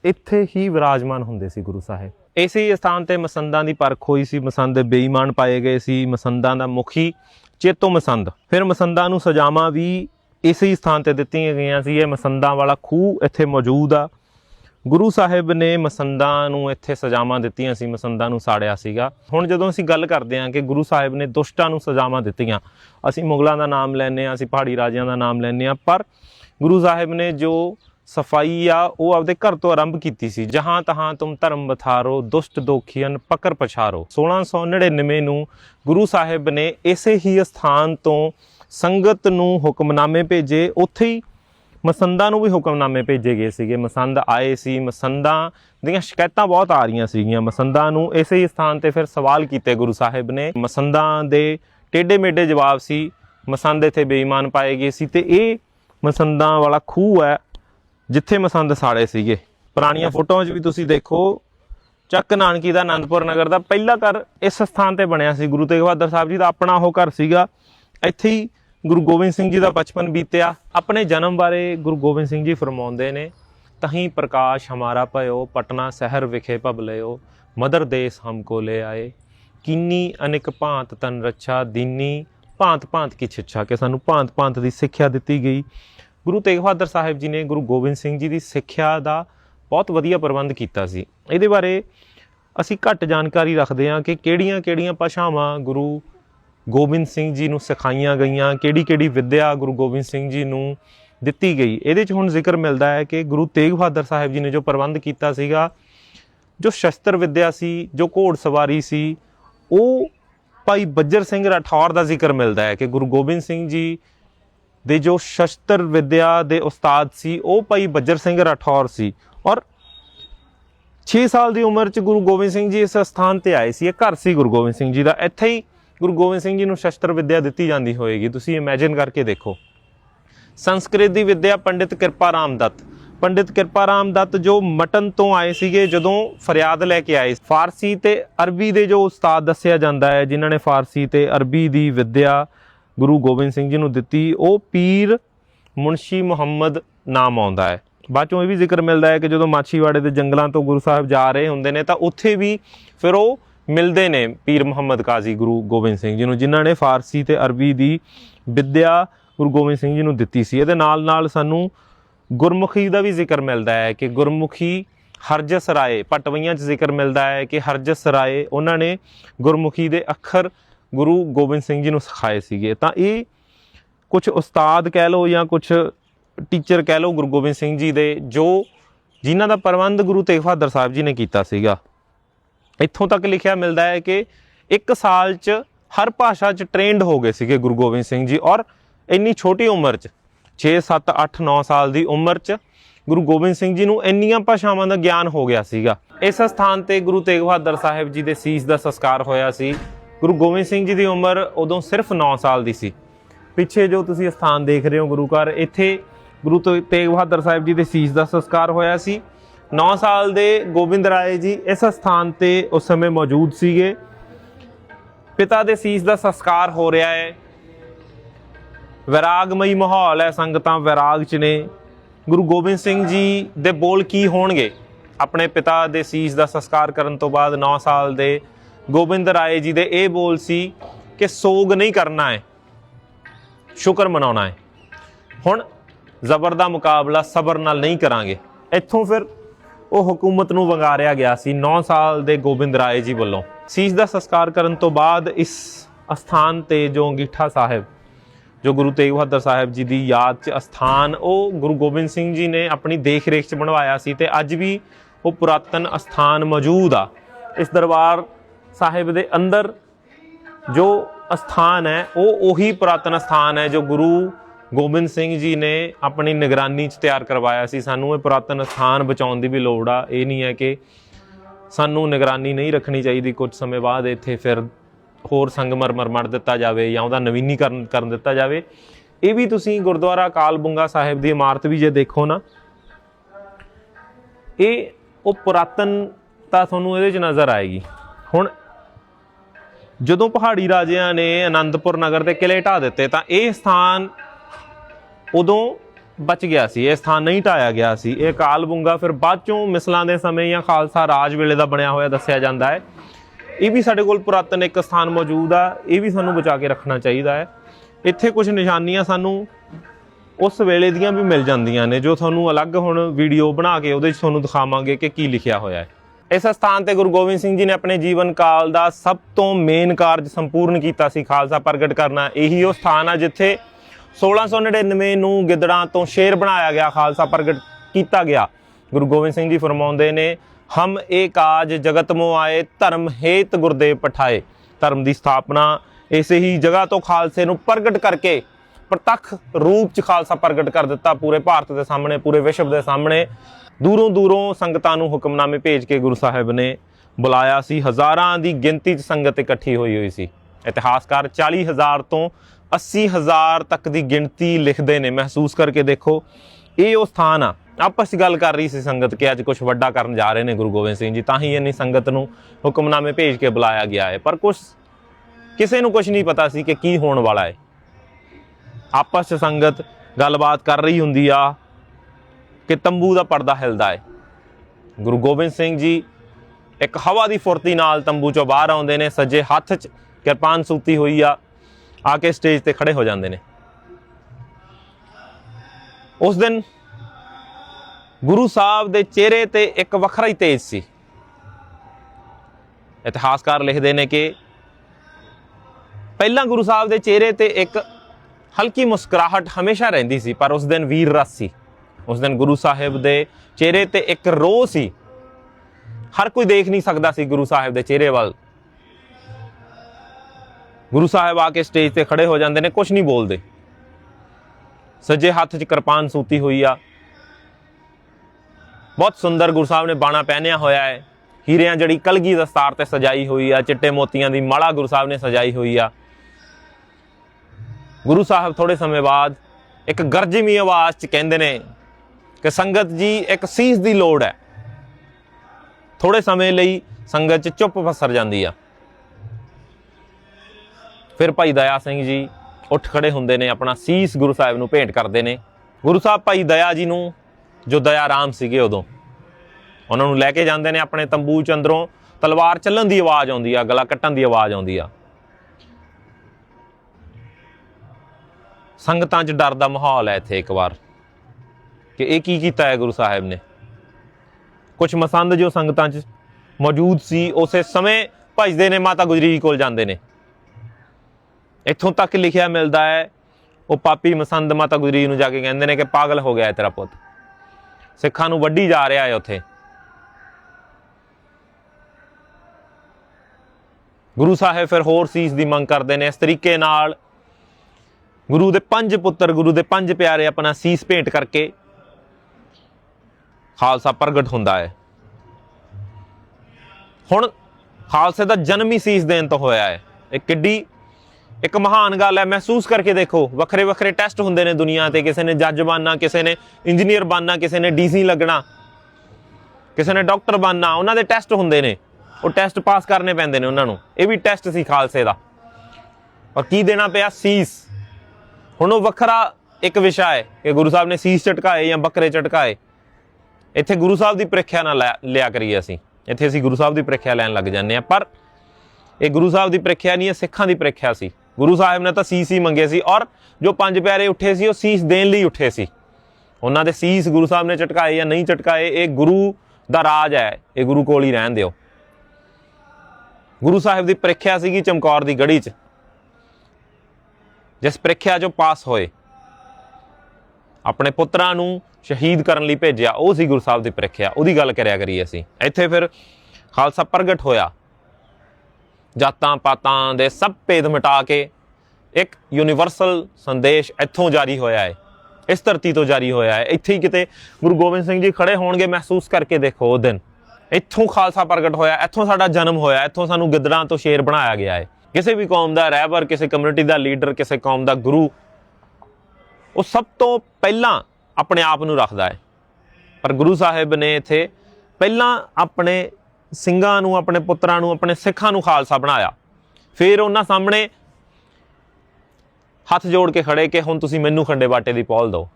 ਇੱਥੇ ਹੀ ਵਿਰਾਜਮਾਨ ਹੁੰਦੇ ਸੀ ਗੁਰੂ ਸਾਹਿਬ। ਇਸੇ ਹੀ ਸਥਾਨ ਤੇ ਮਸੰਦਾਂ ਦੀ ਪਰਖ ਹੋਈ ਸੀ। ਮਸੰਦ ਬੇਈਮਾਨ ਪਾਏ ਗਏ ਸੀ। ਮਸੰਦਾਂ ਦਾ ਮੁਖੀ ਚੇਤੋ ਮਸੰਦ। ਫਿਰ ਮਸੰਦਾਂ ਨੂੰ ਸਜ਼ਾਵਾਂ ਵੀ ਇਸੇ ਸਥਾਨ ਤੇ ਦਿੱਤੀਆਂ ਗਈਆਂ ਸੀ। ਇਹ ਮਸੰਦਾਂ ਵਾਲਾ ਖੂਹ ਇੱਥੇ ਮੌਜੂਦ ਆ। ਗੁਰੂ ਸਾਹਿਬ ਨੇ ਮਸੰਦਾਂ ਨੂੰ ਇੱਥੇ ਸਜ਼ਾਵਾਂ ਦਿੱਤੀਆਂ ਸੀ, ਮਸੰਦਾਂ ਨੂੰ ਸਾੜਿਆ ਸੀਗਾ। ਹੁਣ ਜਦੋਂ ਅਸੀਂ ਗੱਲ ਕਰਦੇ ਹਾਂ ਕਿ ਗੁਰੂ ਸਾਹਿਬ ਨੇ ਦੁਸ਼ਟਾਂ ਨੂੰ ਸਜ਼ਾਵਾਂ ਦਿੱਤੀਆਂ, ਅਸੀਂ ਮੁਗਲਾਂ ਦਾ ਨਾਮ ਲੈਂਦੇ ਹਾਂ, ਅਸੀਂ ਪਹਾੜੀ ਰਾਜਿਆਂ ਦਾ ਨਾਮ ਲੈਂਦੇ ਹਾਂ, ਪਰ ਗੁਰੂ ਸਾਹਿਬ ਨੇ ਜੋ ਸਫ਼ਾਈ ਆ, ਉਹ ਆਪਦੇ ਘਰ ਤੋਂ ਆਰੰਭ ਕੀਤੀ ਸੀ। ਜਹਾਂ ਤਹਾਂ ਤੁਮ ਧਰਮ ਬਥਾਰੋ ਦੁਸ਼ਟ ਦੋਖੀਆਂ ਪਕਰ ਪਛਾਰੋ। 1699 ਨੂੰ ਗੁਰੂ ਸਾਹਿਬ ਨੇ ਇਸੇ ਹੀ ਸਥਾਨ ਤੋਂ ਸੰਗਤ ਨੂੰ ਹੁਕਮਨਾਮੇ ਭੇਜੇ। ਉੱਥੇ ਹੀ ਮਸੰਦਾਂ ਨੂੰ ਵੀ ਹੁਕਮਨਾਮੇ ਭੇਜੇ ਗਏ ਸੀਗੇ। ਮਸੰਦ ਆਏ ਸੀ, ਮਸੰਦਾਂ ਦੀਆਂ ਸ਼ਿਕਾਇਤਾਂ ਬਹੁਤ ਆ ਰਹੀਆਂ ਸੀਗੀਆਂ। ਮਸੰਦਾਂ ਨੂੰ ਇਸੇ ਹੀ ਸਥਾਨ ਤੇ ਫਿਰ ਸਵਾਲ ਕੀਤੇ ਗੁਰੂ ਸਾਹਿਬ ਨੇ। ਮਸੰਦਾਂ ਦੇ ਟੇਢੇ ਮੇਢੇ ਜਵਾਬ ਸੀ, ਮਸੰਦ ਇੱਥੇ ਬੇਈਮਾਨ ਪਾਏ ਗਏ ਸੀ ਤੇ ਇਹ ਮਸੰਦਾਂ ਵਾਲਾ ਖੂਹ ਹੈ ਜਿੱਥੇ ਮਸੰਦ ਸਾੜੇ ਸੀਗੇ। ਪੁਰਾਣੀਆਂ ਫੋਟੋਆਂ 'ਚ ਵੀ ਤੁਸੀਂ ਦੇਖੋ, ਚੱਕ ਨਾਨਕੀ ਦਾ ਆਨੰਦਪੁਰ ਨਗਰ ਦਾ ਪਹਿਲਾ ਘਰ ਇਸ ਸਥਾਨ ਤੇ ਬਣਿਆ ਸੀ। ਗੁਰੂ ਤੇਗ ਬਹਾਦਰ ਸਾਹਿਬ ਜੀ ਦਾ ਆਪਣਾ ਉਹ ਘਰ ਸੀਗਾ। ਇੱਥੇ ਹੀ ਗੁਰੂ ਗੋਬਿੰਦ ਸਿੰਘ ਜੀ ਦਾ ਬਚਪਨ ਬੀਤਿਆ, ਆਪਣੇ ਜਨਮ ਬਾਰੇ ਗੁਰੂ ਗੋਬਿੰਦ ਸਿੰਘ ਜੀ ਫਰਮਾਉਂਦੇ ਨੇ, ਤਹੀਂ ਪ੍ਰਕਾਸ਼ ਹਮਾਰਾ ਭਇਓ, ਪਟਨਾ ਸ਼ਹਿਰ ਵਿਖੇ ਭਬ ਲਿਓ ਮਦਰ ਦੇਸ ਹਮਕੋ ਲੈ ਆਏ। ਕੀਨੀ ਅਨੇਕ ਭਾਂਤ ਤਨ ਰੱਛਾ, ਦੀਨੀ ਭਾਂਤ ਭਾਂਤ ਕੀ ਛਿੱਛਾ ਕਿ ਸਾਨੂੰ ਭਾਂਤ ਭਾਂਤ ਦੀ ਸਿੱਖਿਆ ਦਿੱਤੀ ਗਈ। ਗੁਰੂ ਤੇਗ ਬਹਾਦਰ ਸਾਹਿਬ ਜੀ ਨੇ ਗੁਰੂ ਗੋਬਿੰਦ ਸਿੰਘ ਜੀ ਦੀ ਸਿੱਖਿਆ ਦਾ ਬਹੁਤ ਵਧੀਆ ਪ੍ਰਬੰਧ ਕੀਤਾ ਸੀ। ਇਹਦੇ ਬਾਰੇ ਅਸੀਂ ਘੱਟ ਜਾਣਕਾਰੀ ਰੱਖਦੇ ਹਾਂ ਕਿ ਕਿਹੜੀਆਂ-ਕਿਹੜੀਆਂ ਭਾਸ਼ਾਵਾਂ ਗੁਰੂ ਗੋਬਿੰਦ ਸਿੰਘ ਜੀ ਨੂੰ ਸਿਖਾਈਆਂ ਗਈਆਂ ਕਿਹੜੀ-ਕਿਹੜੀ ਵਿੱਦਿਆ ਗੁਰੂ ਗੋਬਿੰਦ ਸਿੰਘ ਜੀ ਨੂੰ ਦਿੱਤੀ ਗਈ। ਇਹਦੇ 'ਚ ਹੁਣ ਜ਼ਿਕਰ ਮਿਲਦਾ ਹੈ ਕਿ ਗੁਰੂ ਤੇਗ ਬਹਾਦਰ ਸਾਹਿਬ ਜੀ ਨੇ ਜੋ ਪ੍ਰਬੰਧ ਕੀਤਾ ਸੀਗਾ, ਜੋ ਸ਼ਸਤਰ ਵਿੱਦਿਆ ਸੀ, ਜੋ ਘੋੜ ਸਵਾਰੀ ਸੀ, ਉਹ ਭਾਈ ਬੱਜਰ ਸਿੰਘ ਰਾਠੌਰ ਦਾ ਜ਼ਿਕਰ ਮਿਲਦਾ ਹੈ ਕਿ ਗੁਰੂ ਗੋਬਿੰਦ ਸਿੰਘ ਜੀ ਦੇ ਜੋ ਸ਼ਸਤਰ ਵਿੱਦਿਆ ਦੇ ਉਸਤਾਦ ਸੀ, ਉਹ ਭਾਈ ਬੱਜਰ ਸਿੰਘ ਰਾਠੌਰ ਸੀ। ਔਰ 6 ਸਾਲ ਦੀ ਉਮਰ 'ਚ ਗੁਰੂ ਗੋਬਿੰਦ ਸਿੰਘ ਜੀ ਇਸ ਸਥਾਨ ਤੇ ਆਏ ਸੀ, ਇਹ ਘਰ ਸੀ ਗੁਰੂ ਗੋਬਿੰਦ ਸਿੰਘ ਜੀ ਦਾ। ਇੱਥੇ ਹੀ ਗੁਰੂ ਗੋਬਿੰਦ ਸਿੰਘ ਜੀ ਨੂੰ ਸ਼ਸਤਰ ਵਿੱਦਿਆ ਦਿੱਤੀ ਜਾਂਦੀ ਹੋਏਗੀ। ਤੁਸੀਂ ਇਮੇਜਿਨ ਕਰਕੇ ਦੇਖੋ। ਸੰਸਕ੍ਰਿਤ ਦੀ ਵਿੱਦਿਆ ਪੰਡਿਤ ਕਿਰਪਾ ਰਾਮ ਦੱਤ। ਪੰਡਿਤ ਕਿਰਪਾ ਰਾਮ ਦੱਤ ਜੋ ਮਟਨ ਤੋਂ ਆਏ ਸੀਗੇ, ਜਦੋਂ ਫਰਿਆਦ ਲੈ ਕੇ ਆਏ। ਫਾਰਸੀ ਤੇ ਅਰਬੀ ਦੇ ਜੋ ਉਸਤਾਦ ਦੱਸਿਆ ਜਾਂਦਾ ਹੈ, ਜਿਨ੍ਹਾਂ ਨੇ ਫਾਰਸੀ ਤੇ ਅਰਬੀ ਦੀ ਵਿੱਦਿਆ ਗੁਰੂ ਗੋਬਿੰਦ ਸਿੰਘ ਜੀ ਨੂੰ ਦਿੱਤੀ, ਉਹ ਪੀਰ ਮੁਨਸ਼ੀ ਮੁਹੰਮਦ ਨਾਮ ਆਉਂਦਾ ਹੈ। ਬਾਅਦ ਚੋਂ ਇਹ ਵੀ ਜ਼ਿਕਰ ਮਿਲਦਾ ਹੈ ਕਿ ਜਦੋਂ ਮਾਛੀਵਾੜੇ ਦੇ ਜੰਗਲਾਂ ਤੋਂ ਗੁਰੂ ਸਾਹਿਬ ਜਾ ਰਹੇ ਹੁੰਦੇ ਨੇ, ਤਾਂ ਉੱਥੇ ਵੀ ਫਿਰ ਉਹ ਮਿਲਦੇ ਨੇ ਪੀਰ ਮੁਹੰਮਦ ਕਾਜ਼ੀ ਗੁਰੂ ਗੋਬਿੰਦ ਸਿੰਘ ਜੀ ਨੂੰ, ਜਿਨ੍ਹਾਂ ਨੇ ਫਾਰਸੀ ਤੇ ਅਰਬੀ ਦੀ ਵਿੱਦਿਆ ਗੁਰੂ ਗੋਬਿੰਦ ਸਿੰਘ ਜੀ ਨੂੰ ਦਿੱਤੀ ਸੀ। ਇਹਦੇ ਨਾਲ ਨਾਲ ਸਾਨੂੰ ਗੁਰਮੁਖੀ ਦਾ ਵੀ ਜ਼ਿਕਰ ਮਿਲਦਾ ਹੈ ਕਿ ਗੁਰਮੁਖੀ ਹਰਜਸ ਰਾਏ, ਪਟਵਈਆਂ 'ਚ ਜ਼ਿਕਰ ਮਿਲਦਾ ਹੈ ਕਿ ਹਰਜਸ ਰਾਏ ਉਹਨਾਂ ਨੇ ਗੁਰਮੁਖੀ ਦੇ ਅੱਖਰ ਗੁਰੂ ਗੋਬਿੰਦ ਸਿੰਘ ਜੀ ਨੂੰ ਸਿਖਾਏ ਸੀਗੇ। ਤਾਂ ਇਹ ਕੁਝ ਉਸਤਾਦ ਕਹਿ ਲਓ ਜਾਂ ਕੁਝ ਟੀਚਰ ਕਹਿ ਲਓ ਗੁਰੂ ਗੋਬਿੰਦ ਸਿੰਘ ਜੀ ਦੇ, ਜੋ ਜਿਨ੍ਹਾਂ ਦਾ ਪ੍ਰਬੰਧ ਗੁਰੂ ਤੇਗ ਬਹਾਦਰ ਸਾਹਿਬ ਜੀ ਨੇ ਕੀਤਾ ਸੀਗਾ। ਇੱਥੋਂ ਤੱਕ ਲਿਖਿਆ ਮਿਲਦਾ ਹੈ ਕਿ ਇੱਕ ਸਾਲ 'ਚ ਹਰ ਭਾਸ਼ਾ 'ਚ ਟ੍ਰੇਨਡ ਹੋ ਗਏ ਸੀਗੇ ਗੁਰੂ ਗੋਬਿੰਦ ਸਿੰਘ ਜੀ ਔਰ ਇੰਨੀ ਛੋਟੀ ਉਮਰ 'ਚ 6 7 8 9 ਸਾਲ ਦੀ ਉਮਰ 'ਚ ਗੁਰੂ ਗੋਬਿੰਦ ਸਿੰਘ ਜੀ ਨੂੰ ਇੰਨੀਆਂ ਭਾਸ਼ਾਵਾਂ ਦਾ ਗਿਆਨ ਹੋ ਗਿਆ ਸੀਗਾ। ਇਸ ਸਥਾਨ ਤੇ ਗੁਰੂ ਤੇਗ ਬਹਾਦਰ ਸਾਹਿਬ ਜੀ ਦੇ ਸੀਸ ਦਾ ਸੰਸਕਾਰ ਹੋਇਆ ਸੀ। ਗੁਰੂ ਗੋਬਿੰਦ ਸਿੰਘ ਜੀ ਦੀ ਉਮਰ ਉਦੋਂ ਸਿਰਫ 9 ਸਾਲ ਦੀ ਸੀ। ਪਿੱਛੇ ਜੋ ਤੁਸੀਂ ਸਥਾਨ ਦੇਖ ਰਹੇ ਹੋ ਗੁਰੂ ਘਰ, ਇੱਥੇ ਗੁਰੂ ਤੇ- ਤੇਗ ਬਹਾਦਰ ਸਾਹਿਬ ਜੀ ਦੇ ਸੀਸ ਦਾ ਸੰਸਕਾਰ ਹੋਇਆ ਸੀ। 9 ਸਾਲ ਦੇ ਗੋਬਿੰਦ ਰਾਏ ਜੀ ਇਸ ਸਥਾਨ ਤੇ ਉਸ ਸਮੇਂ ਮੌਜੂਦ ਸੀਗੇ। ਪਿਤਾ ਦੇ ਸੀਸ ਦਾ ਸੰਸਕਾਰ ਹੋ ਰਿਹਾ ਹੈ। ਵਿਰਾਗਮਈ ਮਾਹੌਲ ਹੈ, ਸੰਗਤਾਂ ਵਿਰਾਗ ਚ ਨੇ। ਗੁਰੂ ਗੋਬਿੰਦ ਸਿੰਘ ਜੀ ਦੇ ਬੋਲ ਕੀ ਹੋਣਗੇ? ਆਪਣੇ ਪਿਤਾ ਦੇ ਸੀਸ ਦਾ ਸੰਸਕਾਰ ਕਰਨ ਤੋਂ ਬਾਅਦ 9 ਸਾਲ ਦੇ ਗੋਬਿੰਦ ਰਾਏ ਜੀ ਦੇ ਇਹ ਬੋਲ ਸੀ ਕਿ ਸੋਗ ਨਹੀਂ ਕਰਨਾ ਹੈ, ਸ਼ੁਕਰ ਮਨਾਉਣਾ ਹੈ। ਹੁਣ ਜ਼ਬਰ ਦਾ ਮੁਕਾਬਲਾ ਸਬਰ ਨਾਲ ਨਹੀਂ ਕਰਾਂਗੇ। ਇੱਥੋਂ ਫਿਰ ਉਹ ਹਕੂਮਤ ਨੂੰ ਵੰਗਾਰਿਆ ਗਿਆ ਸੀ 9 ਸਾਲ ਦੇ ਗੋਬਿੰਦ ਰਾਏ ਜੀ ਵੱਲੋਂ। ਸੀਸ ਦਾ ਸੰਸਕਾਰ ਕਰਨ ਤੋਂ ਬਾਅਦ ਇਸ ਅਸਥਾਨ ਤੇ ਜੋ ਅੰਗੀਠਾ ਸਾਹਿਬ, ਜੋ ਗੁਰੂ ਤੇਗ ਬਹਾਦਰ ਸਾਹਿਬ ਜੀ ਦੀ ਯਾਦ 'ਚ ਅਸਥਾਨ, ਉਹ ਗੁਰੂ ਗੋਬਿੰਦ ਸਿੰਘ ਜੀ ਨੇ ਆਪਣੀ ਦੇਖ ਰੇਖ 'ਚ ਬਣਵਾਇਆ ਸੀ ਤੇ ਅੱਜ ਵੀ ਉਹ ਪੁਰਾਤਨ ਅਸਥਾਨ ਮੌਜੂਦ ਆ। ਇਸ ਦਰਬਾਰ ਸਾਹਿਬ ਦੇ ਅੰਦਰ ਜੋ ਅਸਥਾਨ ਹੈ, ਉਹ ਉਹੀ ਪੁਰਾਤਨ ਅਸਥਾਨ ਹੈ ਜੋ ਗੁਰੂ ਗੋਬਿੰਦ ਸਿੰਘ ਜੀ ਨੇ ਆਪਣੀ ਨਿਗਰਾਨੀ 'ਚ ਤਿਆਰ ਕਰਵਾਇਆ ਸੀ। ਸਾਨੂੰ ਇਹ ਪੁਰਾਤਨ ਅਸਥਾਨ ਬਚਾਉਣ ਦੀ ਵੀ ਲੋੜ ਆ। ਇਹ ਨਹੀਂ ਹੈ ਕਿ ਸਾਨੂੰ ਨਿਗਰਾਨੀ ਨਹੀਂ ਰੱਖਣੀ ਚਾਹੀਦੀ। ਕੁਝ ਸਮੇਂ ਬਾਅਦ ਇੱਥੇ ਫਿਰ ਹੋਰ ਸੰਗਮਰਮਰ ਮੜ ਦਿੱਤਾ ਜਾਵੇ ਜਾਂ ਉਹਦਾ ਨਵੀਨੀਕਰਨ ਕਰਨ ਦਿੱਤਾ ਜਾਵੇ। ਇਹ ਵੀ ਤੁਸੀਂ ਗੁਰਦੁਆਰਾ ਕਾਲਬੁੰਗਾ ਸਾਹਿਬ ਦੀ ਇਮਾਰਤ ਵੀ ਜੇ ਦੇਖੋ ਨਾ, ਇਹ ਉਹ ਪੁਰਾਤਨ ਤਾਂ ਤੁਹਾਨੂੰ ਇਹਦੇ 'ਚ ਨਜ਼ਰ ਆਏਗੀ। ਹੁਣ ਜਦੋਂ ਪਹਾੜੀ ਰਾਜਿਆਂ ਨੇ ਆਨੰਦਪੁਰ ਨਗਰ ਦੇ ਕਿਲੇ ਢਾ ਦਿੱਤੇ ਤਾਂ ਇਹ ਸਥਾਨ ਉਦੋਂ ਬਚ ਗਿਆ ਸੀ, ਇਹ ਸਥਾਨ ਨਹੀਂ ਢਾਇਆ ਗਿਆ ਸੀ। ਇਹ ਕਾਲਬੁੰਗਾ ਫਿਰ ਬਾਅਦ ਚੋਂ ਮਿਸਲਾਂ ਦੇ ਸਮੇਂ ਜਾਂ ਖਾਲਸਾ ਰਾਜ ਵੇਲੇ ਦਾ ਬਣਿਆ ਹੋਇਆ ਦੱਸਿਆ ਜਾਂਦਾ ਹੈ। ਇਹ ਵੀ ਸਾਡੇ ਕੋਲ ਪੁਰਾਤਨ ਇੱਕ ਸਥਾਨ ਮੌਜੂਦ ਆ, ਇਹ ਵੀ ਸਾਨੂੰ ਬਚਾ ਕੇ ਰੱਖਣਾ ਚਾਹੀਦਾ ਹੈ। ਇੱਥੇ ਕੁਝ ਨਿਸ਼ਾਨੀਆਂ ਸਾਨੂੰ ਉਸ ਵੇਲੇ ਦੀਆਂ ਵੀ ਮਿਲ ਜਾਂਦੀਆਂ ਨੇ, ਜੋ ਤੁਹਾਨੂੰ ਅਲੱਗ ਹੁਣ ਵੀਡੀਓ ਬਣਾ ਕੇ ਉਹਦੇ 'ਚ ਤੁਹਾਨੂੰ ਦਿਖਾਵਾਂਗੇ ਕਿ ਕੀ ਲਿਖਿਆ ਹੋਇਆ ਹੈ। ਇਸ ਸਥਾਨ ਤੇ ਗੁਰੂ ਗੋਬਿੰਦ ਸਿੰਘ ਜੀ ਨੇ ਆਪਣੇ ਜੀਵਨ ਕਾਲ ਦਾ ਸਭ ਤੋਂ ਮੇਨ ਕਾਰਜ ਸੰਪੂਰਨ ਕੀਤਾ ਸੀ, ਖਾਲਸਾ ਪ੍ਰਗਟ ਕਰਨਾ। ਇਹੀ ਉਹ ਸਥਾਨ ਆ ਜਿੱਥੇ 1699 ਨੂੰ ਗਿੱਦੜਾਂ ਤੋਂ ਸ਼ੇਰ ਬਣਾਇਆ ਗਿਆ, ਖਾਲਸਾ ਪ੍ਰਗਟ ਕੀਤਾ ਗਿਆ। ਗੁਰੂ ਗੋਬਿੰਦ ਸਿੰਘ ਜੀ ਫਰਮਾਉਂਦੇ ਨੇ, ਹਮ ਇਹ ਕਾਜ ਜਗਤ ਮੋ ਆਏ, ਧਰਮ ਹੇਤ ਗੁਰਦੇਵ ਪਠਾਏ। ਧਰਮ ਦੀ ਸਥਾਪਨਾ ਇਸੇ ਹੀ ਜਗ੍ਹਾ ਤੋਂ ਖਾਲਸੇ ਨੂੰ ਪ੍ਰਗਟ ਕਰਕੇ ਪ੍ਰਤੱਖ ਰੂਪ ਚ ਖਾਲਸਾ ਪ੍ਰਗਟ ਕਰ ਦਿੱਤਾ ਪੂਰੇ ਭਾਰਤ ਦੇ ਸਾਹਮਣੇ, ਪੂਰੇ ਵਿਸ਼ਵ ਦੇ ਸਾਹਮਣੇ। ਦੂਰੋਂ ਦੂਰੋਂ ਸੰਗਤਾਂ ਨੂੰ ਹੁਕਮਨਾਮੇ ਭੇਜ ਕੇ ਗੁਰੂ ਸਾਹਿਬ ਨੇ ਬੁਲਾਇਆ ਸੀ। ਹਜ਼ਾਰਾਂ ਦੀ ਗਿਣਤੀ ਚ ਸੰਗਤ ਇਕੱਠੀ ਹੋਈ ਹੋਈ ਸੀ। ਇਤਿਹਾਸਕਾਰ 40000 ਤੋਂ 80000 ਤੱਕ ਦੀ ਗਿਣਤੀ ਲਿਖਦੇ ਨੇ, ਮਹਿਸੂਸ ਕਰਕੇ ਦੇਖੋ। ਇਹ ਉਹ ਸਥਾਨ ਆ। ਆਪਸ ਵਿੱਚ ਗੱਲ ਕਰ ਰਹੀ ਸੀ ਸੰਗਤ ਕਿ ਅੱਜ ਕੁਝ ਵੱਡਾ ਕਰਨ ਜਾ ਰਹੇ ਨੇ ਗੁਰੂ ਗੋਬਿੰਦ ਸਿੰਘ ਜੀ, ਤਾਂ ਹੀ ਇੰਨੀ ਸੰਗਤ ਨੂੰ ਹੁਕਮਨਾਮੇ ਭੇਜ ਕੇ ਬੁਲਾਇਆ ਗਿਆ ਹੈ। ਪਰ ਕੁਝ ਕਿਸੇ ਨੂੰ ਕੁਝ ਨਹੀਂ ਪਤਾ ਸੀ ਕਿ ਕੀ ਹੋਣ ਵਾਲਾ ਹੈ। ਆਪਸ 'ਚ ਸੰਗਤ ਗੱਲਬਾਤ ਕਰ ਰਹੀ ਹੁੰਦੀ ਆ ਕਿ ਤੰਬੂ ਦਾ ਪਰਦਾ ਹਿਲਦਾ ਹੈ। ਗੁਰੂ ਗੋਬਿੰਦ ਸਿੰਘ ਜੀ ਇੱਕ ਹਵਾ ਦੀ ਫੁਰਤੀ ਨਾਲ ਤੰਬੂ ਚੋਂ ਬਾਹਰ ਆਉਂਦੇ ਨੇ, ਸੱਜੇ ਹੱਥ 'ਚ ਕਿਰਪਾਨ ਸੂਤੀ ਹੋਈ ਆ। ਆ ਕੇ ਸਟੇਜ ਤੇ ਖੜੇ ਹੋ ਜਾਂਦੇ ਨੇ। ਉਸ ਦਿਨ ਗੁਰੂ ਸਾਹਿਬ ਦੇ ਚਿਹਰੇ ਤੇ ਇੱਕ ਵੱਖਰਾ ਹੀ ਤੇਜ ਸੀ। ਇਤਿਹਾਸਕਾਰ ਲਿਖਦੇ ਨੇ ਕਿ ਪਹਿਲਾਂ ਗੁਰੂ ਸਾਹਿਬ ਦੇ ਚਿਹਰੇ ਤੇ ਇੱਕ ਹਲਕੀ ਮੁਸਕਰਾਹਟ ਹਮੇਸ਼ਾ ਰਹਿੰਦੀ ਸੀ, ਪਰ ਉਸ ਦਿਨ ਵੀਰ ਰਸ ਸੀ। ਉਸ ਦਿਨ ਗੁਰੂ ਸਾਹਿਬ ਦੇ ਚਿਹਰੇ ਤੇ ਇੱਕ ਰੋਹ ਸੀ। ਹਰ ਕੋਈ ਦੇਖ ਨਹੀਂ ਸਕਦਾ ਸੀ ਗੁਰੂ ਸਾਹਿਬ ਦੇ ਚਿਹਰੇ ਵੱਲ। ਗੁਰੂ ਸਾਹਿਬ ਆ ਕੇ ਸਟੇਜ ਤੇ ਖੜੇ ਹੋ ਜਾਂਦੇ ਨੇ ਕੁਝ ਨਹੀਂ ਬੋਲਦੇ। ਸੱਜੇ ਹੱਥ 'ਚ ਕਿਰਪਾਨ ਸੂਤੀ ਹੋਈ ਆ। ਬਹੁਤ ਸੁੰਦਰ ਗੁਰੂ ਸਾਹਿਬ ਨੇ ਬਾਣਾ ਪਹਿਨਿਆ ਹੋਇਆ ਹੈ। ਹੀਰਿਆਂ ਜਿਹੜੀ ਕਲਗੀ ਦਸਤਾਰ ਤੇ ਸਜਾਈ ਹੋਈ ਆ, ਚਿੱਟੇ ਮੋਤੀਆਂ ਦੀ ਮਾਲਾ ਗੁਰੂ ਸਾਹਿਬ ਨੇ ਸਜਾਈ ਹੋਈ ਆ। ਗੁਰੂ ਸਾਹਿਬ ਥੋੜੇ ਸਮੇਂ ਬਾਅਦ ਇੱਕ ਗਰਜਵੀਂ ਆਵਾਜ਼ 'ਚ ਕਹਿੰਦੇ ਨੇ ਕਿ ਸੰਗਤ ਜੀ, ਇੱਕ ਸੀਸ ਦੀ ਲੋੜ ਹੈ। ਥੋੜੇ ਸਮੇਂ ਲਈ ਸੰਗਤ 'ਚ ਚੁੱਪ ਫਸਰ ਜਾਂਦੀ ਆ। ਫਿਰ ਭਾਈ ਦਇਆ ਸਿੰਘ ਜੀ ਉੱਠ ਖੜੇ ਹੁੰਦੇ ਨੇ, ਆਪਣਾ ਸੀਸ ਗੁਰੂ ਸਾਹਿਬ ਨੂੰ ਭੇਂਟ ਕਰਦੇ ਨੇ। ਗੁਰੂ ਸਾਹਿਬ ਭਾਈ ਦਇਆ ਜੀ ਨੂੰ ਜੋ ਦਇਆ ਰਾਮ ਸੀਗੇ ਉਦੋਂ, ਉਹਨਾਂ ਨੂੰ ਲੈ ਕੇ ਜਾਂਦੇ ਨੇ ਆਪਣੇ ਤੰਬੂ ਚ ਅੰਦਰੋਂ, ਤਲਵਾਰ ਚੱਲਣ ਦੀ ਆਵਾਜ਼ ਆਉਂਦੀ ਆ, ਗਲਾ ਕੱਟਣ ਦੀ ਆਵਾਜ਼ ਆਉਂਦੀ ਆ। ਸੰਗਤਾਂ 'ਚ ਡਰ ਦਾ ਮਾਹੌਲ ਹੈ ਇੱਥੇ ਇੱਕ ਵਾਰ, ਕਿ ਇਹ ਕੀ ਕੀਤਾ ਹੈ ਗੁਰੂ ਸਾਹਿਬ ਨੇ? ਕੁਝ ਮਸੰਦ ਜੋ ਸੰਗਤਾਂ 'ਚ ਮੌਜੂਦ ਸੀ, ਉਸੇ ਸਮੇਂ ਭਜਦੇ ਨੇ, ਮਾਤਾ ਗੁਜਰੀ ਜੀ ਕੋਲ ਜਾਂਦੇ ਨੇ। ਇੱਥੋਂ ਤੱਕ ਲਿਖਿਆ ਮਿਲਦਾ ਹੈ, ਉਹ ਪਾਪੀ ਮਸੰਦ ਮਾਤਾ ਗੁਜਰੀ ਨੂੰ ਜਾ ਕੇ ਕਹਿੰਦੇ ਨੇ ਕਿ ਪਾਗਲ ਹੋ ਗਿਆ ਹੈ ਤੇਰਾ ਪੁੱਤ। ਸਿੱਖਾਂ ਨੂੰ ਵੱਢੀ ਜਾ ਰਿਹਾ ਹੈ ਉੱਥੇ। ਗੁਰੂ ਸਾਹਿਬ ਫਿਰ ਹੋਰ ਸੀਸ ਦੀ ਮੰਗ ਕਰਦੇ ਨੇ। ਇਸ ਤਰੀਕੇ ਨਾਲ ਗੁਰੂ ਦੇ ਪੰਜ ਪੁੱਤਰ, ਗੁਰੂ ਦੇ ਪੰਜ ਪਿਆਰੇ ਆਪਣਾ ਸੀਸ ਭੇਂਟ ਕਰਕੇ ਖਾਲਸਾ ਪ੍ਰਗਟ ਹੁੰਦਾ ਹੈ। ਹੁਣ ਖਾਲਸੇ ਦਾ ਜਨਮ ਹੀ ਸੀਸ ਦੇਣ ਤੋਂ ਹੋਇਆ ਹੈ। ਇਹ ਕਿੱਡੀ ਇੱਕ ਮਹਾਨ ਗੱਲ ਹੈ, ਮਹਿਸੂਸ ਕਰਕੇ ਦੇਖੋ, ਵੱਖਰੇ ਵੱਖਰੇ ਟੈਸਟ ਹੁੰਦੇ ਨੇ ਦੁਨੀਆ ਤੇ, ਕਿਸੇ ਨੇ ਜੱਜ ਬਣਨਾ, ਕਿਸੇ ਨੇ ਇੰਜੀਨੀਅਰ ਬਣਨਾ, ਕਿਸੇ ਨੇ ਡੀਸੀ ਲੱਗਣਾ, ਕਿਸੇ ਨੇ ਡਾਕਟਰ ਬਣਨਾ, ਉਹਨਾਂ ਦੇ ਟੈਸਟ ਹੁੰਦੇ ਨੇ। ਉਹ ਟੈਸਟ ਪਾਸ ਕਰਨੇ ਪੈਂਦੇ ਨੇ ਉਹਨਾਂ ਨੂੰ। ਇਹ ਵੀ ਟੈਸਟ ਸੀ ਖਾਲਸੇ ਦਾ। ਔਰ ਕੀ ਦੇਣਾ ਪਿਆ? ਸੀਸ। ਹੁਣ ਉਹ ਵੱਖਰਾ ਇੱਕ ਵਿਸ਼ਾ ਹੈ ਕਿ ਗੁਰੂ ਸਾਹਿਬ ਨੇ ਸੀਸ ਝਟਕਾਏ ਜਾਂ ਬੱਕਰੇ ਝਟਕਾਏ। ਇੱਥੇ ਗੁਰੂ ਸਾਹਿਬ ਦੀ ਪ੍ਰੀਖਿਆ ਨਾ ਲੈ- ਲਿਆ ਕਰੀਏ ਅਸੀਂ। ਇੱਥੇ ਅਸੀਂ ਗੁਰੂ ਸਾਹਿਬ ਦੀ ਪ੍ਰੀਖਿਆ ਲੈਣ ਲੱਗ ਜਾਂਦੇ ਆ ਪਰ ਇਹ ਗੁਰੂ ਸਾਹਿਬ ਦੀ ਪ੍ਰੀਖਿਆ ਨਹੀਂ ਇਹ ਸਿੱਖਾਂ ਦੀ ਪ੍ਰੀਖਿਆ ਸੀ। ਗੁਰੂ ਸਾਹਿਬ ਨੇ ਤਾਂ ਸੀਸ ਹੀ ਮੰਗੇ ਸੀ ਔਰ ਜੋ ਪੰਜ ਪਿਆਰੇ ਉੱਠੇ ਸੀ, ਉਹ ਸੀਸ ਦੇਣ ਲਈ ਉੱਠੇ ਸੀ। ਉਹਨਾਂ ਦੇ ਸੀਸ ਗੁਰੂ ਸਾਹਿਬ ਨੇ ਚਟਕਾਏ ਜਾਂ ਨਹੀਂ ਝਟਕਾਏ ਇਹ ਗੁਰੂ ਦਾ ਰਾਜ ਹੈ, ਇਹ ਗੁਰੂ ਕੋਲ ਹੀ ਰਹਿਣ ਦਿਓ। ਗੁਰੂ ਸਾਹਿਬ ਦੀ ਪ੍ਰੀਖਿਆ ਸੀਗੀ ਚਮਕੌਰ ਦੀ ਗੜੀ 'ਚ। ਜਿਸ ਪ੍ਰੀਖਿਆ 'ਚੋਂ ਪਾਸ ਹੋਏ, ਆਪਣੇ ਪੁੱਤਰਾਂ ਨੂੰ ਸ਼ਹੀਦ ਕਰਨ ਲਈ ਭੇਜਿਆ, ਉਹ ਸੀ ਗੁਰੂ ਸਾਹਿਬ ਦੀ ਪ੍ਰੀਖਿਆ। ਉਹਦੀ ਗੱਲ ਕਰਿਆ ਕਰੀਏ ਅਸੀਂ। ਇੱਥੇ ਫਿਰ ਖਾਲਸਾ ਪ੍ਰਗਟ ਹੋਇਆ। ਜਾਤਾਂ ਪਾਤਾਂ ਦੇ ਸਭ ਭੇਦ ਮਿਟਾ ਕੇ ਇੱਕ ਯੂਨੀਵਰਸਲ ਸੰਦੇਸ਼ ਇੱਥੋਂ ਜਾਰੀ ਹੋਇਆ ਹੈ। ਇਸ ਧਰਤੀ ਤੋਂ ਜਾਰੀ ਹੋਇਆ ਹੈ। ਇੱਥੇ ਹੀ ਕਿਤੇ ਗੁਰੂ ਗੋਬਿੰਦ ਸਿੰਘ ਜੀ ਖੜੇ ਹੋਣਗੇ ਮਹਿਸੂਸ ਕਰਕੇ ਦੇਖੋ ਉਹ ਦਿਨ। ਇੱਥੋਂ ਖਾਲਸਾ ਪ੍ਰਗਟ ਹੋਇਆ, ਇੱਥੋਂ ਸਾਡਾ ਜਨਮ ਹੋਇਆ, ਇੱਥੋਂ ਸਾਨੂੰ ਗਿੱਦੜਾਂ ਤੋਂ ਸ਼ੇਰ ਬਣਾਇਆ ਗਿਆ ਹੈ। ਕਿਸੇ ਵੀ ਕੌਮ ਦਾ ਰਹਿਬਰ, ਕਿਸੇ ਕਮਿਊਨਿਟੀ ਦਾ ਲੀਡਰ ਕਿਸੇ ਕੌਮ ਦਾ ਗੁਰੂ, ਉਹ ਸਭ ਤੋਂ ਪਹਿਲਾਂ ਆਪਣੇ ਆਪ ਨੂੰ ਰੱਖਦਾ ਹੈ। ਪਰ ਗੁਰੂ ਸਾਹਿਬ ਨੇ ਇੱਥੇ ਪਹਿਲਾਂ ਆਪਣੇ ਸਿੰਘਾਂ ਨੂੰ, ਆਪਣੇ ਪੁੱਤਰਾਂ ਨੂੰ, ਆਪਣੇ ਸਿੱਖਾਂ ਨੂੰ ਖਾਲਸਾ ਬਣਾਇਆ। ਫਿਰ ਉਹਨਾਂ ਸਾਹਮਣੇ ਹੱਥ ਜੋੜ ਕੇ ਖੜੇ ਕਿ ਹੁਣ ਤੁਸੀਂ ਮੈਨੂੰ ਖੰਡੇ ਬਾਟੇ ਦੀ ਪੌਲ ਦਿਓ।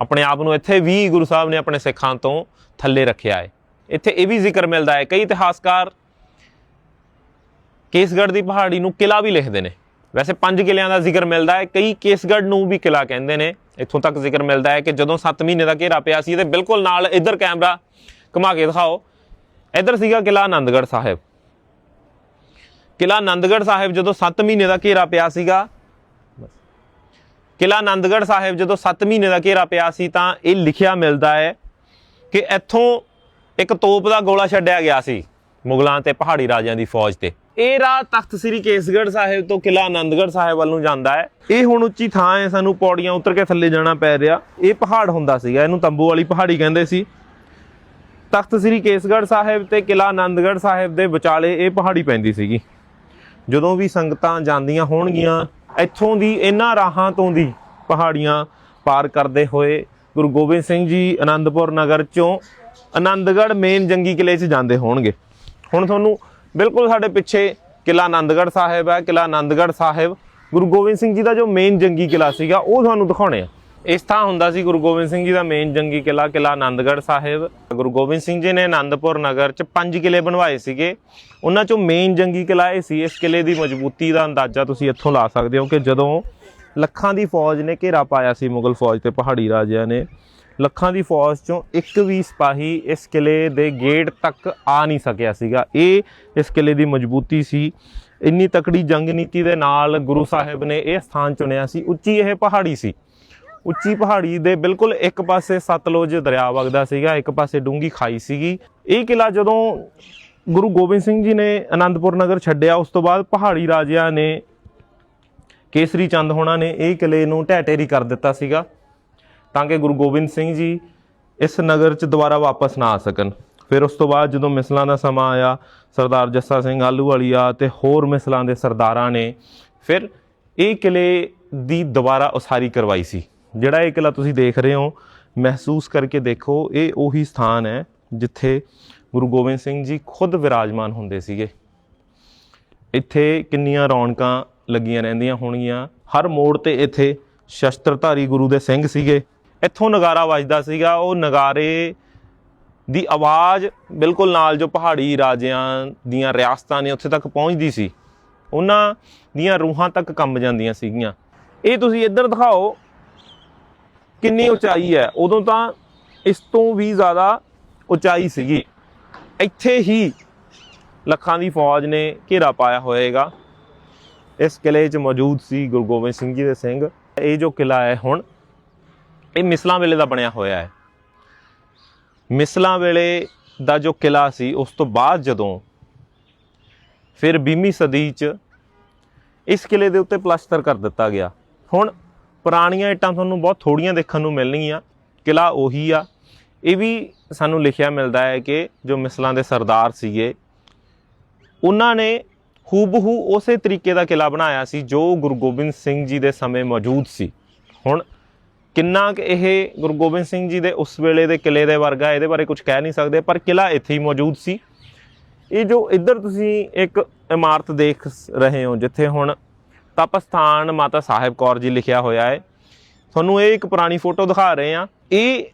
ਆਪਣੇ ਆਪ ਨੂੰ ਇੱਥੇ ਵੀ ਗੁਰੂ ਸਾਹਿਬ ਨੇ ਆਪਣੇ ਸਿੱਖਾਂ ਤੋਂ ਥੱਲੇ ਰੱਖਿਆ ਹੈ। ਇੱਥੇ ਇਹ ਵੀ ਜ਼ਿਕਰ ਮਿਲਦਾ ਹੈ, ਕਈ ਇਤਿਹਾਸਕਾਰ ਕੇਸਗੜ੍ਹ ਦੀ ਪਹਾੜੀ ਨੂੰ ਕਿਲਾ ਵੀ ਲਿਖਦੇ ਨੇ। ਵੈਸੇ ਪੰਜ ਕਿਲਿਆਂ ਦਾ ਜ਼ਿਕਰ ਮਿਲਦਾ ਹੈ, ਕਈ ਕੇਸਗੜ੍ਹ ਨੂੰ ਵੀ ਕਿਲਾ ਕਹਿੰਦੇ ਨੇ। ਇੱਥੋਂ ਤੱਕ ਜ਼ਿਕਰ ਮਿਲਦਾ ਹੈ ਕਿ ਜਦੋਂ 7 ਮਹੀਨੇ ਦਾ ਘੇਰਾ ਪਿਆ ਸੀ ਤੇ ਬਿਲਕੁਲ ਨਾਲ ਇੱਧਰ ਕੈਮਰਾ ਘੁਮਾ ਕੇ ਦਿਖਾਓ। ਇੱਧਰ ਸੀਗਾ ਕਿਲਾ ਆਨੰਦਗੜ੍ਹ ਸਾਹਿਬ। ਕਿਲਾ ਆਨੰਦਗੜ੍ਹ ਸਾਹਿਬ ਜਦੋਂ 7 ਮਹੀਨੇ ਦਾ ਘੇਰਾ ਪਿਆ ਸੀਗਾ ਕਿਲਾ ਆਨੰਦਗੜ੍ਹ ਸਾਹਿਬ ਜਦੋਂ 7 ਮਹੀਨੇ ਦਾ ਘੇਰਾ ਪਿਆ ਸੀ ਤਾਂ ਇਹ ਲਿਖਿਆ ਮਿਲਦਾ ਹੈ ਕਿ ਇੱਥੋਂ ਇੱਕ ਤੋਪ ਦਾ ਗੋਲਾ ਛੱਡਿਆ ਗਿਆ ਸੀ, ਮੁਗਲਾਂ ਤੇ ਪਹਾੜੀ ਰਾਜਿਆਂ ਦੀ ਫੌਜ ਤੇ। ਇਹ ਰਾਹ ਤਖਤ ਸ੍ਰੀ ਕੇਸਗੜ੍ਹ ਸਾਹਿਬ ਤੋਂ ਕਿਲਾ ਆਨੰਦਗੜ੍ਹ ਸਾਹਿਬ ਵੱਲ ਨੂੰ ਜਾਂਦਾ ਹੈ। ਇਹ ਹੁਣ ਉੱਚੀ ਥਾਂ ਹੈ, ਸਾਨੂੰ ਪੌੜੀਆਂ ਉਤਰ ਕੇ ਥੱਲੇ ਜਾਣਾ ਪੈ ਰਿਹਾ। ਇਹ ਪਹਾੜ ਹੁੰਦਾ ਸੀਗਾ, ਇਹਨੂੰ ਤੰਬੂ ਵਾਲੀ ਪਹਾੜੀ ਕਹਿੰਦੇ ਸੀ। ਤਖਤ ਸ੍ਰੀ ਕੇਸਗੜ੍ਹ ਸਾਹਿਬ ਤੇ ਕਿਲਾ ਆਨੰਦਗੜ੍ਹ ਸਾਹਿਬ ਦੇ ਵਿਚਾਲੇ ਇਹ ਪਹਾੜੀ ਪੈਂਦੀ ਸੀਗੀ। ਜਦੋਂ ਵੀ ਸੰਗਤਾਂ ਜਾਂਦੀਆਂ ਹੋਣਗੀਆਂ, ਇੱਥੋਂ ਦੀ ਇਹਨਾਂ ਰਾਹਾਂ ਤੋਂ ਦੀ ਪਹਾੜੀਆਂ ਪਾਰ ਕਰਦੇ ਹੋਏ ਗੁਰੂ ਗੋਬਿੰਦ ਸਿੰਘ ਜੀ ਆਨੰਦਪੁਰ ਨਗਰ ਚੋਂ ਆਨੰਦਗੜ੍ਹ ਮੇਨ ਜੰਗੀ ਕਿਲੇ 'ਚ ਜਾਂਦੇ ਹੋਣਗੇ। ਹੁਣ ਤੁਹਾਨੂੰ ਬਿਲਕੁਲ ਸਾਡੇ ਪਿੱਛੇ ਕਿਲਾ ਆਨੰਦਗੜ੍ਹ ਸਾਹਿਬ ਹੈ ਕਿਲਾ ਆਨੰਦਗੜ੍ਹ ਸਾਹਿਬ। ਗੁਰੂ ਗੋਬਿੰਦ ਸਿੰਘ ਜੀ ਦਾ ਜੋ ਮੇਨ ਜੰਗੀ ਕਿਲਾ ਸੀਗਾ, ਉਹ ਤੁਹਾਨੂੰ ਦਿਖਾਉਣੇ ਆ। ਇਸ ਥਾਂ ਹੁੰਦਾ ਸੀ ਗੁਰੂ ਗੋਬਿੰਦ ਸਿੰਘ ਜੀ ਦਾ ਮੇਨ ਜੰਗੀ ਕਿਲਾ ਕਿਲਾ ਆਨੰਦਗੜ੍ਹ ਸਾਹਿਬ। ਗੁਰੂ ਗੋਬਿੰਦ ਸਿੰਘ ਜੀ ਨੇ ਆਨੰਦਪੁਰ ਨਗਰ 'ਚ ਪੰਜ ਕਿਲੇ ਬਣਵਾਏ ਸੀਗੇ। ਉਹਨਾਂ 'ਚੋਂ ਮੇਨ ਜੰਗੀ ਕਿਲਾ ਇਹ ਸੀ। ਇਸ ਕਿਲੇ ਦੀ ਮਜ਼ਬੂਤੀ ਦਾ ਅੰਦਾਜ਼ਾ ਤੁਸੀਂ ਇੱਥੋਂ ਲਾ ਸਕਦੇ ਹੋ ਕਿ ਜਦੋਂ ਲੱਖਾਂ ਦੀ ਫੌਜ ਨੇ ਘੇਰਾ ਪਾਇਆ ਸੀ ਮੁਗਲ ਫੌਜ ਤੇ ਪਹਾੜੀ ਰਾਜਿਆਂ ਨੇ, ਲੱਖਾਂ ਦੀ ਫੌਜ ਚੋਂ ਇੱਕ ਵੀ ਸਿਪਾਹੀ ਇਸ ਕਿਲੇ ਦੇ ਗੇਟ ਤੱਕ ਆ ਨਹੀਂ ਸਕਿਆ ਸੀਗਾ। ਇਹ ਇਸ ਕਿਲੇ ਦੀ ਮਜ਼ਬੂਤੀ ਸੀ। ਇੰਨੀ ਤਕੜੀ ਜੰਗ ਨੀਤੀ ਦੇ ਨਾਲ ਗੁਰੂ ਸਾਹਿਬ ਨੇ ਇਹ ਸਥਾਨ ਚੁਣਿਆ ਸੀ। ਉੱਚੀ ਇਹ ਪਹਾੜੀ ਸੀ। ਉੱਚੀ ਪਹਾੜੀ ਦੇ ਬਿਲਕੁਲ ਇੱਕ ਪਾਸੇ ਸਤਲੁਜ ਦਰਿਆ ਵਗਦਾ ਸੀਗਾ, ਇੱਕ ਪਾਸੇ ਡੂੰਗੀ ਖਾਈ ਸੀਗੀ। ਇਹ ਕਿਲਾ ਜਦੋਂ ਗੁਰੂ ਗੋਬਿੰਦ ਸਿੰਘ ਜੀ ਨੇ ਆਨੰਦਪੁਰ ਨਗਰ ਛੱਡਿਆ, ਉਸ ਤੋਂ ਬਾਅਦ ਪਹਾੜੀ ਰਾਜਿਆਂ ਨੇ, ਕੇਸਰੀ ਚੰਦ ਹੋਣਾ ਨੇ ਇਹ ਕਿਲੇ ਨੂੰ ਢਹਿ ਢੇਰੀ ਕਰ ਦਿੱਤਾ ਸੀਗਾ ਤਾਂ ਕਿ ਗੁਰੂ ਗੋਬਿੰਦ ਸਿੰਘ ਜੀ ਇਸ ਨਗਰ 'ਚ ਦੁਬਾਰਾ ਵਾਪਸ ਨਾ ਆ ਸਕਣ। ਫਿਰ ਉਸ ਤੋਂ ਬਾਅਦ ਜਦੋਂ ਮਿਸਲਾਂ ਦਾ ਸਮਾਂ ਆਇਆ, ਸਰਦਾਰ ਜੱਸਾ ਸਿੰਘ ਆਲੂਵਾਲੀਆ ਤੇ ਹੋਰ ਮਿਸਲਾਂ ਦੇ ਸਰਦਾਰਾਂ ਨੇ, ਫਿਰ ਇਹ ਕਿਲੇ ਦੀ ਦੁਬਾਰਾ ਉਸਾਰੀ ਕਰਵਾਈ ਸੀ। ਜਿਹੜਾ ਇਹ ਕਿਲਾ ਤੁਸੀਂ ਦੇਖ ਰਹੇ ਹੋ, ਮਹਿਸੂਸ ਕਰਕੇ ਦੇਖੋ, ਇਹ ਉਹੀ ਸਥਾਨ ਹੈ ਜਿੱਥੇ ਗੁਰੂ ਗੋਬਿੰਦ ਸਿੰਘ ਜੀ ਖੁਦ ਵਿਰਾਜਮਾਨ ਹੁੰਦੇ ਸੀਗੇ। ਇੱਥੇ ਕਿੰਨੀਆਂ ਰੌਣਕਾਂ ਲੱਗੀਆਂ ਰਹਿੰਦੀਆਂ ਹੋਣਗੀਆਂ। ਹਰ ਮੋੜ ਤੇ ਇੱਥੇ ਸ਼ਸਤਰਧਾਰੀ ਗੁਰੂ ਦੇ ਸਿੰਘ ਸੀਗੇ। ਇੱਥੋਂ ਨਗਾਰਾ ਵੱਜਦਾ ਸੀਗਾ। ਉਹ ਨਗਾਰੇ ਦੀ ਆਵਾਜ਼ ਬਿਲਕੁਲ ਨਾਲ ਜੋ ਪਹਾੜੀ ਰਾਜਿਆਂ ਦੀਆਂ ਰਿਆਸਤਾਂ ਨੇ ਉੱਥੇ ਤੱਕ ਪਹੁੰਚਦੀ ਸੀ। ਉਹਨਾਂ ਦੀਆਂ ਰੂਹਾਂ ਤੱਕ ਕੰਬ ਜਾਂਦੀਆਂ ਸੀਗੀਆਂ। ਇਹ ਤੁਸੀਂ ਇੱਧਰ ਦਿਖਾਓ ਕਿੰਨੀ ਉਚਾਈ ਹੈ? ਉਦੋਂ ਤਾਂ ਇਸ ਤੋਂ ਵੀ ਜ਼ਿਆਦਾ ਉਚਾਈ ਸੀਗੀ। ਇੱਥੇ ਹੀ ਲੱਖਾਂ ਦੀ ਫੌਜ ਨੇ ਘੇਰਾ ਪਾਇਆ ਹੋਏਗਾ। ਇਸ ਕਿਲੇ 'ਚ ਮੌਜੂਦ ਸੀ ਗੁਰੂ ਗੋਬਿੰਦ ਸਿੰਘ ਜੀ ਦੇ ਸਿੰਘ। ਇਹ ਜੋ ਕਿਲਾ ਹੈ ਹੁਣ, ਇਹ ਮਿਸਲਾਂ ਵੇਲੇ ਦਾ ਬਣਿਆ ਹੋਇਆ ਹੈ। ਮਿਸਲਾਂ ਵੇਲੇ ਦਾ ਜੋ ਕਿਲਾ ਸੀ, ਉਸ ਤੋਂ ਬਾਅਦ ਜਦੋਂ ਫਿਰ 20ਵੀਂ ਸਦੀ 'ਚ ਇਸ ਕਿਲੇ ਦੇ ਉੱਤੇ ਪਲਾਸਟਰ ਕਰ ਦਿੱਤਾ ਗਿਆ। ਹੁਣ ਪੁਰਾਣੀਆਂ ਇੱਟਾਂ ਤੁਹਾਨੂੰ ਬਹੁਤ ਥੋੜੀਆਂ ਦੇਖਣ ਨੂੰ ਮਿਲਣਗੀਆਂ, ਕਿਲਾ ਉਹੀ ਆ। ਇਹ ਵੀ ਸਾਨੂੰ ਲਿਖਿਆ ਮਿਲਦਾ ਹੈ ਕਿ ਜੋ ਮਿਸਲਾਂ ਦੇ ਸਰਦਾਰ ਸੀਗੇ, ਉਹਨਾਂ ਨੇ ਹੂਬਹੂ ਉਸੇ ਤਰੀਕੇ ਦਾ ਕਿਲਾ ਬਣਾਇਆ ਸੀ ਜੋ ਗੁਰੂ ਗੋਬਿੰਦ ਸਿੰਘ ਜੀ ਦੇ ਸਮੇਂ ਮੌਜੂਦ ਸੀ। ਹੁਣ ਕਿੰਨਾ ਕਿ ਇਹ ਗੁਰੂ ਗੋਬਿੰਦ ਸਿੰਘ ਜੀ ਦੇ ਉਸ ਵੇਲੇ ਦੇ ਕਿਲੇ ਦੇ ਵਰਗਾ, ਇਹਦੇ ਬਾਰੇ ਕੁਝ ਕਹਿ ਨਹੀਂ ਸਕਦੇ, ਪਰ ਕਿਲਾ ਇੱਥੇ ਹੀ ਮੌਜੂਦ ਸੀ। ਇਹ ਜੋ ਇੱਧਰ ਤੁਸੀਂ ਇੱਕ ਇਮਾਰਤ ਦੇਖ ਰਹੇ ਹੋ, ਜਿੱਥੇ ਹੁਣ ਤਪ ਸਥਾਨ ਮਾਤਾ ਸਾਹਿਬ ਕੌਰ ਜੀ ਲਿਖਿਆ ਹੋਇਆ ਹੈ। ਤੁਹਾਨੂੰ ਇਹ ਇੱਕ ਪੁਰਾਣੀ ਫੋਟੋ ਦਿਖਾ ਰਹੇ ਹਾਂ। ਇਹ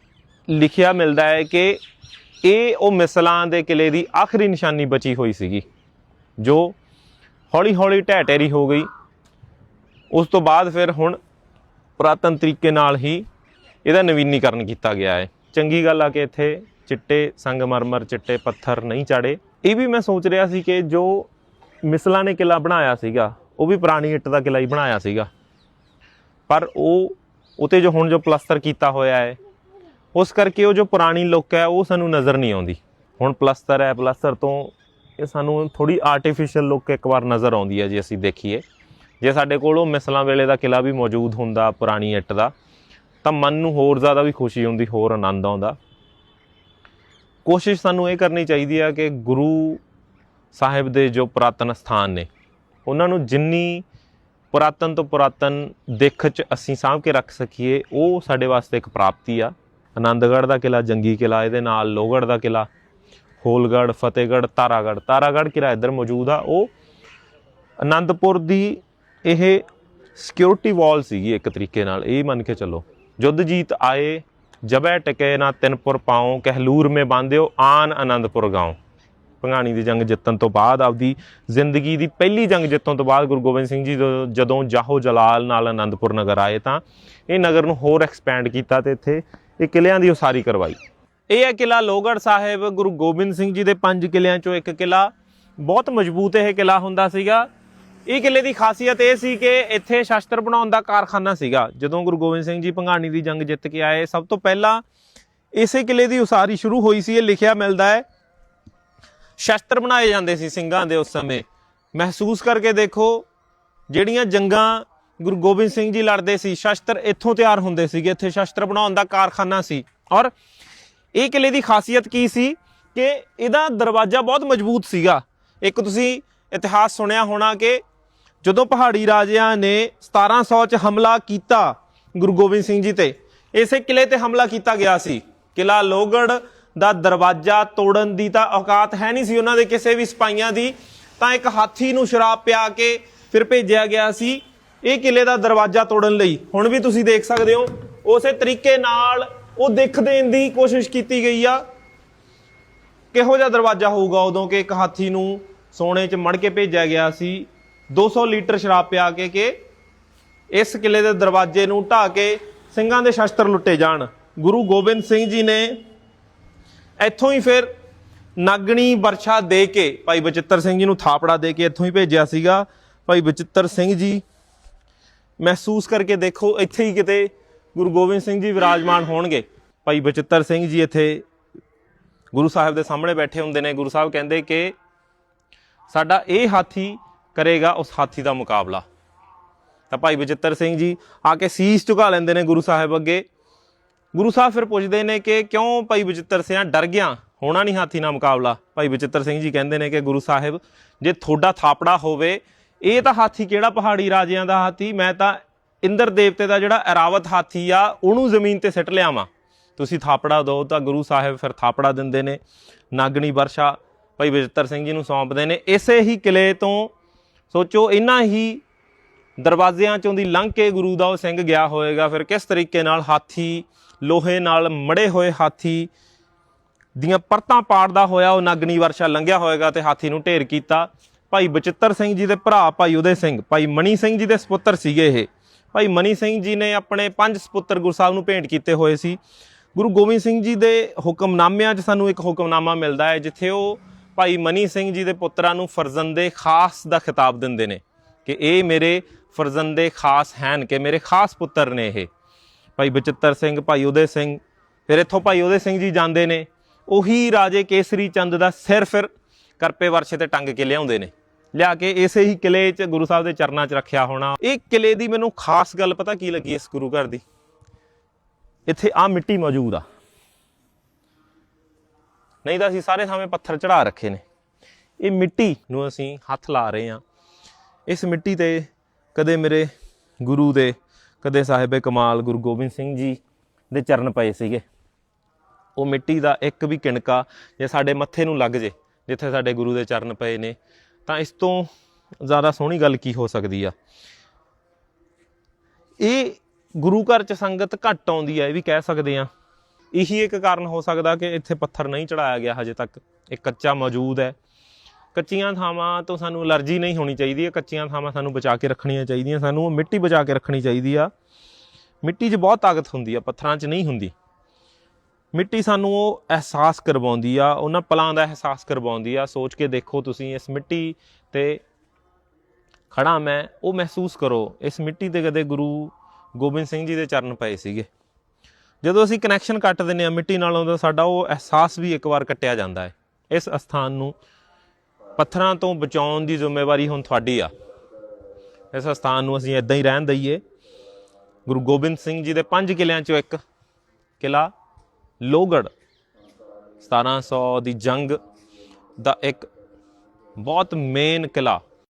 ਲਿਖਿਆ ਮਿਲਦਾ ਹੈ ਕਿ ਇਹ ਉਹ ਮਿਸਲਾਂ ਦੇ ਕਿਲੇ ਦੀ ਆਖਰੀ ਨਿਸ਼ਾਨੀ ਬਚੀ ਹੋਈ ਸੀਗੀ, ਜੋ ਹੌਲੀ ਹੌਲੀ ਢਹਿ ਢੇਰੀ ਹੋ ਗਈ। ਉਸ ਤੋਂ ਬਾਅਦ ਫਿਰ ਹੁਣ ਪੁਰਾਤਨ ਤਰੀਕੇ ਨਾਲ ਹੀ ਇਹਦਾ ਨਵੀਨੀਕਰਨ ਕੀਤਾ ਗਿਆ ਹੈ। ਚੰਗੀ ਗੱਲ ਆ ਕਿ ਇੱਥੇ ਚਿੱਟੇ ਸੰਗਮਰਮਰ, ਚਿੱਟੇ ਪੱਥਰ ਨਹੀਂ ਚਾੜੇ ਇਹ ਵੀ ਮੈਂ ਸੋਚ ਰਿਹਾ ਸੀ ਕਿ ਜੋ ਮਿਸਲਾਂ ਨੇ ਕਿਲਾ ਬਣਾਇਆ ਸੀਗਾ ਉਹ ਵੀ ਪੁਰਾਣੀ ਇੱਟ ਦਾ ਕਿਲਾ ਹੀ ਬਣਾਇਆ ਸੀਗਾ। ਪਰ ਉਹ ਉਤੇ ਜੋ ਹੁਣ ਜੋ ਪਲਸਤਰ ਕੀਤਾ ਹੋਇਆ ਹੈ, ਉਸ ਕਰਕੇ ਉਹ ਜੋ ਪੁਰਾਣੀ ਲੁੱਕ ਹੈ, ਉਹ ਸਾਨੂੰ ਨਜ਼ਰ ਨਹੀਂ ਆਉਂਦੀ। ਹੁਣ ਪਲਸਤਰ ਹੈ, ਪਲਸਤਰ ਤੋਂ ਇਹ ਸਾਨੂੰ ਥੋੜੀ ਆਰਟੀਫੀਸ਼ੀਅਲ ਲੁੱਕ ਇੱਕ ਵਾਰ ਨਜ਼ਰ ਆਉਂਦੀ ਹੈ ਜੇ ਅਸੀਂ ਦੇਖੀਏ। ਜੇ ਸਾਡੇ ਕੋਲ ਉਹ ਮਿਸਲਾਂ ਵੇਲੇ ਦਾ ਕਿਲਾ ਵੀ ਮੌਜੂਦ ਹੁੰਦਾ, ਪੁਰਾਣੀ ਇੱਟ ਦਾ, ਤਾਂ ਮਨ ਨੂੰ ਹੋਰ ਜ਼ਿਆਦਾ ਵੀ ਖੁਸ਼ੀ ਹੁੰਦੀ, ਹੋਰ ਆਨੰਦ ਆਉਂਦਾ। ਕੋਸ਼ਿਸ਼ ਸਾਨੂੰ ਇਹ ਕਰਨੀ ਚਾਹੀਦੀ ਆ ਕਿ ਗੁਰੂ ਸਾਹਿਬ ਦੇ ਜੋ ਪੁਰਾਤਨ ਸਥਾਨ ਨੇ ਉਹਨਾਂ ਨੂੰ ਜਿੰਨੀ ਪੁਰਾਤਨ ਤੋਂ ਪੁਰਾਤਨ ਦਿੱਖ 'ਚ ਅਸੀਂ ਸਾਂਭ ਕੇ ਰੱਖ ਸਕੀਏ, ਉਹ ਸਾਡੇ ਵਾਸਤੇ ਇੱਕ ਪ੍ਰਾਪਤੀ ਆ। ਆਨੰਦਗੜ੍ਹ ਦਾ ਕਿਲਾ ਜੰਗੀ ਕਿਲਾ ਇਹਦੇ ਨਾਲ ਲੋਹਗੜ੍ਹ ਦਾ ਕਿਲਾ ਹੋਲਗੜ੍ਹ, ਫਤਿਹਗੜ੍ਹ, ਤਾਰਾਗੜ੍ਹ। ਤਾਰਾਗੜ੍ਹ ਕਿਲਾ ਇੱਧਰ ਮੌਜੂਦ ਆ। ਉਹ ਆਨੰਦਪੁਰ ਦੀ ਇਹ ਸਿਕਿਉਰਿਟੀ ਵਾਲ ਸੀਗੀ ਇੱਕ ਤਰੀਕੇ ਨਾਲ। ਇਹ ਮੰਨ ਕੇ ਚੱਲੋ, ਜੁੱਧ ਜੀਤ ਆਏ, ਜਬੈ ਟਕੇ ਨਾ ਤਿੰਨਪੁਰ ਪਾਉ, ਕਹਿਲੂਰ ਮੇ ਬਾਂਧਿਓ, ਆਨ ਆਨੰਦਪੁਰ ਗਾਉ। ਭੰਗਾਣੀ ਦੀ ਜੰਗ ਜਿੱਤਣ ਤੋਂ ਬਾਅਦ ਆਪਦੀ ਜ਼ਿੰਦਗੀ ਦੀ ਪਹਿਲੀ ਜੰਗ ਜਿੱਤਣ ਤੋਂ ਬਾਅਦ ਗੁਰੂ ਗੋਬਿੰਦ ਸਿੰਘ ਜੀ ਜਦੋਂ- ਜਾਹੋ ਜਲਾਲ ਨਾਲ ਅਨੰਦਪੁਰ ਨਗਰ ਆਏ ਤਾਂ ਇਹ ਨਗਰ ਨੂੰ ਹੋਰ ਐਕਸਪੈਂਡ ਕੀਤਾ ਤੇ ਇੱਥੇ ਇਹ ਕਿਲਿਆਂ ਦੀ ਉਸਾਰੀ ਕਰਵਾਈ। ਇਹ ਹੈ ਕਿਲਾ ਲੋਹਗੜ੍ਹ ਸਾਹਿਬ। ਗੁਰੂ ਗੋਬਿੰਦ ਸਿੰਘ ਜੀ ਦੇ ਪੰਜ ਕਿਲਿਆਂ ਚੋਂ ਇੱਕ ਕਿਲਾ ਬਹੁਤ ਮਜ਼ਬੂਤ ਇਹ ਕਿਲਾ ਹੁੰਦਾ ਸੀਗਾ। ਇਹ ਕਿਲੇ ਦੀ ਖਾਸੀਅਤ ਇਹ ਸੀ ਕਿ ਇੱਥੇ ਸ਼ਸਤਰ ਬਣਾਉਣ ਦਾ ਕਾਰਖਾਨਾ ਸੀਗਾ। ਜਦੋਂ ਗੁਰੂ ਗੋਬਿੰਦ ਸਿੰਘ ਜੀ ਭੰਗਾਣੀ ਦੀ ਜੰਗ ਜਿੱਤ ਕੇ ਆਏ, ਸਭ ਤੋਂ ਪਹਿਲਾਂ ਇਸੇ ਕਿਲੇ ਦੀ ਉਸਾਰੀ ਸ਼ੁਰੂ ਹੋਈ ਸੀ। ਇਹ ਲਿਖਿਆ ਮਿਲਦਾ ਹੈ ਸ਼ਸਤਰ ਬਣਾਏ ਜਾਂਦੇ ਸੀ ਸਿੰਘਾਂ ਦੇ ਉਸ ਸਮੇਂ। ਮਹਿਸੂਸ ਕਰਕੇ ਦੇਖੋ, ਜਿਹੜੀਆਂ ਜੰਗਾਂ ਗੁਰੂ ਗੋਬਿੰਦ ਸਿੰਘ ਜੀ ਲੜਦੇ ਸੀ, ਸ਼ਸਤਰ ਇੱਥੋਂ ਤਿਆਰ ਹੁੰਦੇ ਸੀਗੇ, ਇੱਥੇ ਸ਼ਸਤਰ ਬਣਾਉਣ ਦਾ ਕਾਰਖਾਨਾ ਸੀ। ਔਰ ਇਹ ਕਿਲੇ ਦੀ ਖਾਸੀਅਤ ਕੀ ਸੀ ਕਿ ਇਹਦਾ ਦਰਵਾਜ਼ਾ ਬਹੁਤ ਮਜ਼ਬੂਤ ਸੀਗਾ। ਇੱਕ ਤੁਸੀਂ ਇਤਿਹਾਸ ਸੁਣਿਆ ਹੋਣਾ ਕਿ ਜਦੋਂ ਪਹਾੜੀ ਰਾਜਿਆਂ ਨੇ 1700 ਚ ਹਮਲਾ ਕੀਤਾ ਗੁਰੂ ਗੋਬਿੰਦ ਸਿੰਘ ਜੀ ਤੇ, ਇਸੇ ਕਿਲੇ ਤੇ ਹਮਲਾ ਕੀਤਾ ਗਿਆ ਸੀ। ਕਿਲਾ ਲੋਹਗੜ੍ਹ ਦਾ ਦਰਵਾਜ਼ਾ ਤੋੜਨ ਦੀ ਤਾਂ ਔਕਾਤ ਹੈ ਨਹੀਂ ਸੀ ਉਹਨਾਂ ਦੇ ਕਿਸੇ ਵੀ ਸਿਪਾਹੀਆਂ ਦੀ। ਤਾਂ ਇੱਕ ਹਾਥੀ ਨੂੰ ਸ਼ਰਾਬ ਪਿਆ ਕੇ ਫਿਰ ਭੇਜਿਆ ਗਿਆ ਸੀ। ਇਹ ਕਿਲੇ ਦਾ ਦਰਵਾਜ਼ਾ ਤੋੜਨ ਲਈ। ਹੁਣ ਵੀ ਤੁਸੀਂ ਦੇਖ ਸਕਦੇ ਹੋ, ਉਸੇ ਤਰੀਕੇ ਨਾਲ ਉਹ ਦਿੱਖ ਦੇਣ ਦੀ ਕੋਸ਼ਿਸ਼ ਕੀਤੀ ਗਈ ਆ। ਕਿਹੋ ਜਿਹਾ ਦਰਵਾਜ਼ਾ ਹੋਊਗਾ ਉਦੋਂ ਕਿ ਇੱਕ ਹਾਥੀ ਨੂੰ ਸੋਨੇ 'ਚ ਮੜ ਕੇ ਭੇਜਿਆ ਗਿਆ ਸੀ। 200 ਲੀਟਰ ਸ਼ਰਾਬ ਪਿਆ ਕੇ ਕਿ ਇਸ ਕਿਲੇ ਦੇ ਦਰਵਾਜ਼ੇ ਨੂੰ ਢਾ ਕੇ ਸਿੰਘਾਂ ਦੇ ਸ਼ਸਤਰ ਲੁੱਟੇ ਜਾਣ। ਗੁਰੂ ਗੋਬਿੰਦ ਸਿੰਘ ਜੀ ਨੇ ਇੱਥੋਂ ਹੀ ਫਿਰ ਨਾਗਣੀ ਵਰਸ਼ਾ ਦੇ ਕੇ ਭਾਈ ਬਚਿੱਤਰ ਸਿੰਘ ਜੀ ਨੂੰ ਥਾਪੜਾ ਦੇ ਕੇ ਇੱਥੋਂ ਹੀ ਭੇਜਿਆ ਸੀਗਾ। ਭਾਈ ਬਚਿੱਤਰ ਸਿੰਘ ਜੀ, ਮਹਿਸੂਸ ਕਰਕੇ ਦੇਖੋ ਇੱਥੇ ਹੀ ਕਿਤੇ ਗੁਰੂ ਗੋਬਿੰਦ ਸਿੰਘ ਜੀ ਵਿਰਾਜਮਾਨ ਹੋਣਗੇ। ਭਾਈ ਬਚਿੱਤਰ ਸਿੰਘ ਜੀ ਇੱਥੇ ਗੁਰੂ ਸਾਹਿਬ ਦੇ ਸਾਹਮਣੇ ਬੈਠੇ ਹੁੰਦੇ ਨੇ। ਗੁਰੂ ਸਾਹਿਬ ਕਹਿੰਦੇ ਕਿ ਸਾਡਾ ਇਹ ਹਾਥੀ ਕਰੇਗਾ ਉਸ ਹਾਥੀ ਦਾ ਮੁਕਾਬਲਾ। ਤਾਂ ਭਾਈ ਬਚਿੱਤਰ ਸਿੰਘ ਜੀ ਆ ਕੇ ਸੀਸ ਝੁਕਾ ਲੈਂਦੇ ਨੇ ਗੁਰੂ ਸਾਹਿਬ ਅੱਗੇ। ਗੁਰੂ ਸਾਹਿਬ ਫਿਰ ਪੁੱਛਦੇ ਨੇ ਕਿ ਕਿਉਂ ਭਾਈ ਬਚਿੱਤਰ ਸਿੰਘ ਡਰ ਗਿਆ? ਹੋਣਾ ਨਹੀਂ ਹਾਥੀ ਨਾਲ ਮੁਕਾਬਲਾ। ਭਾਈ ਬਚਿੱਤਰ ਸਿੰਘ ਜੀ ਕਹਿੰਦੇ ਨੇ ਕਿ ਗੁਰੂ ਸਾਹਿਬ, ਜੇ ਤੁਹਾਡਾ ਥਾਪੜਾ ਹੋਵੇ, ਇਹ ਤਾਂ ਹਾਥੀ ਕਿਹੜਾ ਪਹਾੜੀ ਰਾਜਿਆਂ ਦਾ ਹਾਥੀ? ਮੈਂ ਤਾਂ ਇੰਦਰ ਦੇਵਤੇ ਦਾ ਜਿਹੜਾ ਐਰਾਵਤ ਹਾਥੀ ਆ, ਉਹਨੂੰ ਜ਼ਮੀਨ ਤੇ ਸਿੱਟ ਲਿਆਵਾਂ ਤੁਸੀਂ ਥਾਪੜਾ ਦਿਓ ਤਾਂ ਗੁਰੂ ਸਾਹਿਬ ਫਿਰ ਥਾਪੜਾ ਦਿੰਦੇ ਨੇ। ਨਾਗਣੀ ਵਰਸ਼ਾ ਭਾਈ ਬਚਿੱਤਰ ਸਿੰਘ ਜੀ ਨੂੰ ਸੌਂਪਦੇ ਨੇ। ਇਸੇ ਹੀ ਕਿਲੇ ਤੋਂ, ਸੋਚੋ ਇਹਨਾਂ ਹੀ ਦਰਵਾਜ਼ਿਆਂ ਚੋਂ ਦੀ ਲੰਘ ਕੇ ਗੁਰੂ ਦਾ ਉਹ ਸਿੰਘ ਗਿਆ ਹੋਵੇਗਾ ਫਿਰ ਕਿਸ ਤਰੀਕੇ ਨਾਲ ਹਾਥੀ ਲੋਹੇ ਨਾਲ ਮੜੇ ਹੋਏ ਹਾਥੀ ਦੀਆਂ ਪਰਤਾਂ ਪਾੜਦਾ ਹੋਇਆ ਉਹ ਨਾਗਣੀ ਵਰਸ਼ਾ ਲੰਘਿਆ ਹੋਏਗਾ ਤੇ ਹਾਥੀ ਨੂੰ ਢੇਰ ਕੀਤਾ। ਭਾਈ ਬਚਿੱਤਰ ਸਿੰਘ ਜੀ ਦੇ ਭਰਾ ਭਾਈ ਉਦੇ ਸਿੰਘ, ਭਾਈ ਮਣੀ ਸਿੰਘ ਜੀ ਦੇ ਸੁਪੁੱਤਰ ਸੀਗੇ ਇਹ। ਭਾਈ ਮਨੀ ਸਿੰਘ ਜੀ ਨੇ ਆਪਣੇ ਪੰਜ ਸੁਪੁੱਤਰ ਗੁਰੂ ਸਾਹਿਬ ਨੂੰ ਭੇਂਟ ਕੀਤੇ ਹੋਏ ਸੀ। ਗੁਰੂ ਗੋਬਿੰਦ ਸਿੰਘ ਜੀ ਦੇ ਹੁਕਮਨਾਮਿਆਂ 'ਚ ਸਾਨੂੰ ਇੱਕ ਹੁਕਮਨਾਮਾ ਮਿਲਦਾ ਹੈ, ਜਿੱਥੇ ਉਹ ਭਾਈ ਮਨੀ ਸਿੰਘ ਜੀ ਦੇ ਪੁੱਤਰਾਂ ਨੂੰ ਫਰਜ਼ੰਦੇ ਖਾਸ ਦਾ ਖਿਤਾਬ ਦਿੰਦੇ ਨੇ ਕਿ ਇਹ ਮੇਰੇ ਫਰਜ਼ੰਦੇ ਖਾਸ ਹਨ, ਕਿ ਮੇਰੇ ਖਾਸ ਪੁੱਤਰ ਨੇ ਇਹ। ਭਾਈ ਬਚਿੱਤਰ ਸਿੰਘ, ਭਾਈ ਉਦੇ ਸਿੰਘ। ਫਿਰ ਇੱਥੋਂ ਭਾਈ ਉਦੇ ਸਿੰਘ ਜੀ ਜਾਂਦੇ ਨੇ। ਉਹੀ ਰਾਜੇ ਕੇਸਰੀ ਚੰਦ ਦਾ ਸਿਰ ਫਿਰ ਕਰਪੇ ਵਰਸ਼ੇ ਤੇ ਟੰਗ ਕੇ ਲਿਆਉਂਦੇ ਨੇ। ਲਿਆ ਕੇ ਇਸੇ ਹੀ ਕਿਲੇ 'ਚ ਗੁਰੂ ਸਾਹਿਬ ਦੇ ਚਰਨਾਂ 'ਚ ਰੱਖਿਆ ਹੋਣਾ। ਇਹ ਕਿਲੇ ਦੀ ਮੈਨੂੰ ਖਾਸ ਗੱਲ ਪਤਾ ਕੀ ਲੱਗੀ ਇਸ ਗੁਰੂ ਘਰ ਦੀ? ਇੱਥੇ ਆ ਮਿੱਟੀ ਮੌਜੂਦ ਆ। ਨਹੀਂ ਤਾਂ ਅਸੀਂ ਸਾਰੇ ਥਾਵੇਂ ਪੱਥਰ ਚੜਾ ਰੱਖੇ ਨੇ। ਇਹ ਮਿੱਟੀ ਨੂੰ ਅਸੀਂ ਹੱਥ ਲਾ ਰਹੇ ਹਾਂ। ਇਸ ਮਿੱਟੀ ਤੇ ਕਦੇ ਮੇਰੇ ਗੁਰੂ ਦੇ ਕਦੇ ਸਾਹਿਬੇ ਕਮਾਲ ਗੁਰੂ ਗੋਬਿੰਦ ਸਿੰਘ ਜੀ ਦੇ ਚਰਨ ਪਏ ਸੀਗੇ। ਉਹ ਮਿੱਟੀ ਦਾ ਇੱਕ ਵੀ ਕਿਣਕਾ ਜੇ ਸਾਡੇ ਮੱਥੇ ਨੂੰ ਲੱਗ ਜੇ, ਜਿੱਥੇ ਸਾਡੇ ਗੁਰੂ ਦੇ ਚਰਨ ਪਏ ਨੇ, ਤਾਂ ਇਸ ਤੋਂ ਜ਼ਿਆਦਾ ਸੋਹਣੀ ਗੱਲ ਕੀ ਹੋ ਸਕਦੀ ਆ? ਇਹ ਗੁਰੂ ਘਰ ਚ ਸੰਗਤ ਘੱਟ ਆਉਂਦੀ ਹੈ ਇਹ ਵੀ ਕਹਿ ਸਕਦੇ ਆ। ਇਹੀ ਇੱਕ ਕਾਰਨ ਹੋ ਸਕਦਾ ਕਿ ਇੱਥੇ ਪੱਥਰ ਨਹੀਂ ਚੜਾਇਆ ਗਿਆ ਹਜੇ ਤੱਕ। ਇਹ ਕੱਚਾ ਮੌਜੂਦ ਹੈ। ਕੱਚੀਆਂ ਥਾਵਾਂ ਤੋਂ ਸਾਨੂੰ ਅਲਰਜੀ ਨਹੀਂ ਹੋਣੀ ਚਾਹੀਦੀ ਹੈ। ਕੱਚੀਆਂ ਥਾਵਾਂ ਸਾਨੂੰ ਬਚਾ ਕੇ ਰੱਖਣੀਆਂ ਚਾਹੀਦੀਆਂ। ਸਾਨੂੰ ਉਹ ਮਿੱਟੀ ਬਚਾ ਕੇ ਰੱਖਣੀ ਚਾਹੀਦੀ ਆ। ਮਿੱਟੀ 'ਚ ਬਹੁਤ ਤਾਕਤ ਹੁੰਦੀ ਆ, ਪੱਥਰਾਂ 'ਚ ਨਹੀਂ ਹੁੰਦੀ। ਮਿੱਟੀ ਸਾਨੂੰ ਉਹ ਅਹਿਸਾਸ ਕਰਵਾਉਂਦੀ ਆ, ਉਹਨਾਂ ਪਲਾਂ ਦਾ ਅਹਿਸਾਸ ਕਰਵਾਉਂਦੀ ਆ। ਸੋਚ ਕੇ ਦੇਖੋ ਤੁਸੀਂ, ਇਸ ਮਿੱਟੀ ਤੇ ਖੜਾ ਮੈਂ, ਉਹ ਮਹਿਸੂਸ ਕਰੋ। ਇਸ ਮਿੱਟੀ ਤੇ ਕਦੇ ਗੁਰੂ ਗੋਬਿੰਦ ਸਿੰਘ ਜੀ ਦੇ ਚਰਨ ਪਏ ਸੀਗੇ। ਜਦੋਂ ਅਸੀਂ ਕਨੈਕਸ਼ਨ ਕੱਟ ਦਿੰਨੇ ਆ, ਮਿੱਟੀ ਨਾਲੋਂ ਤਾਂ ਸਾਡਾ ਉਹ ਅਹਿਸਾਸ ਵੀ ਇੱਕ ਵਾਰ ਕੱਟਿਆ ਜਾਂਦਾ ਹੈ। ਇਸ ਅਸਥਾਨ ਨੂੰ ਪੱਥਰਾਂ ਤੋਂ ਬਚਾਉਣ ਦੀ ਜ਼ਿੰਮੇਵਾਰੀ ਹੁਣ ਤੁਹਾਡੀ ਆ। ਇਸ ਅਸਥਾਨ ਨੂੰ ਅਸੀਂ ਇਦਾਂ ਹੀ ਰਹਿਣ ਦਈਏ। ਗੁਰੂ ਗੋਬਿੰਦ ਸਿੰਘ ਜੀ ਦੇ ਪੰਜ ਕਿਲਿਆਂ ਚੋਂ ਇੱਕ ਕਿਲਾ, ਲੋਹਗੜ੍ਹ 1700 ਦੀ ਜੰਗ ਦਾ ਇੱਕ ਬਹੁਤ ਮੇਨ ਕਿਲਾ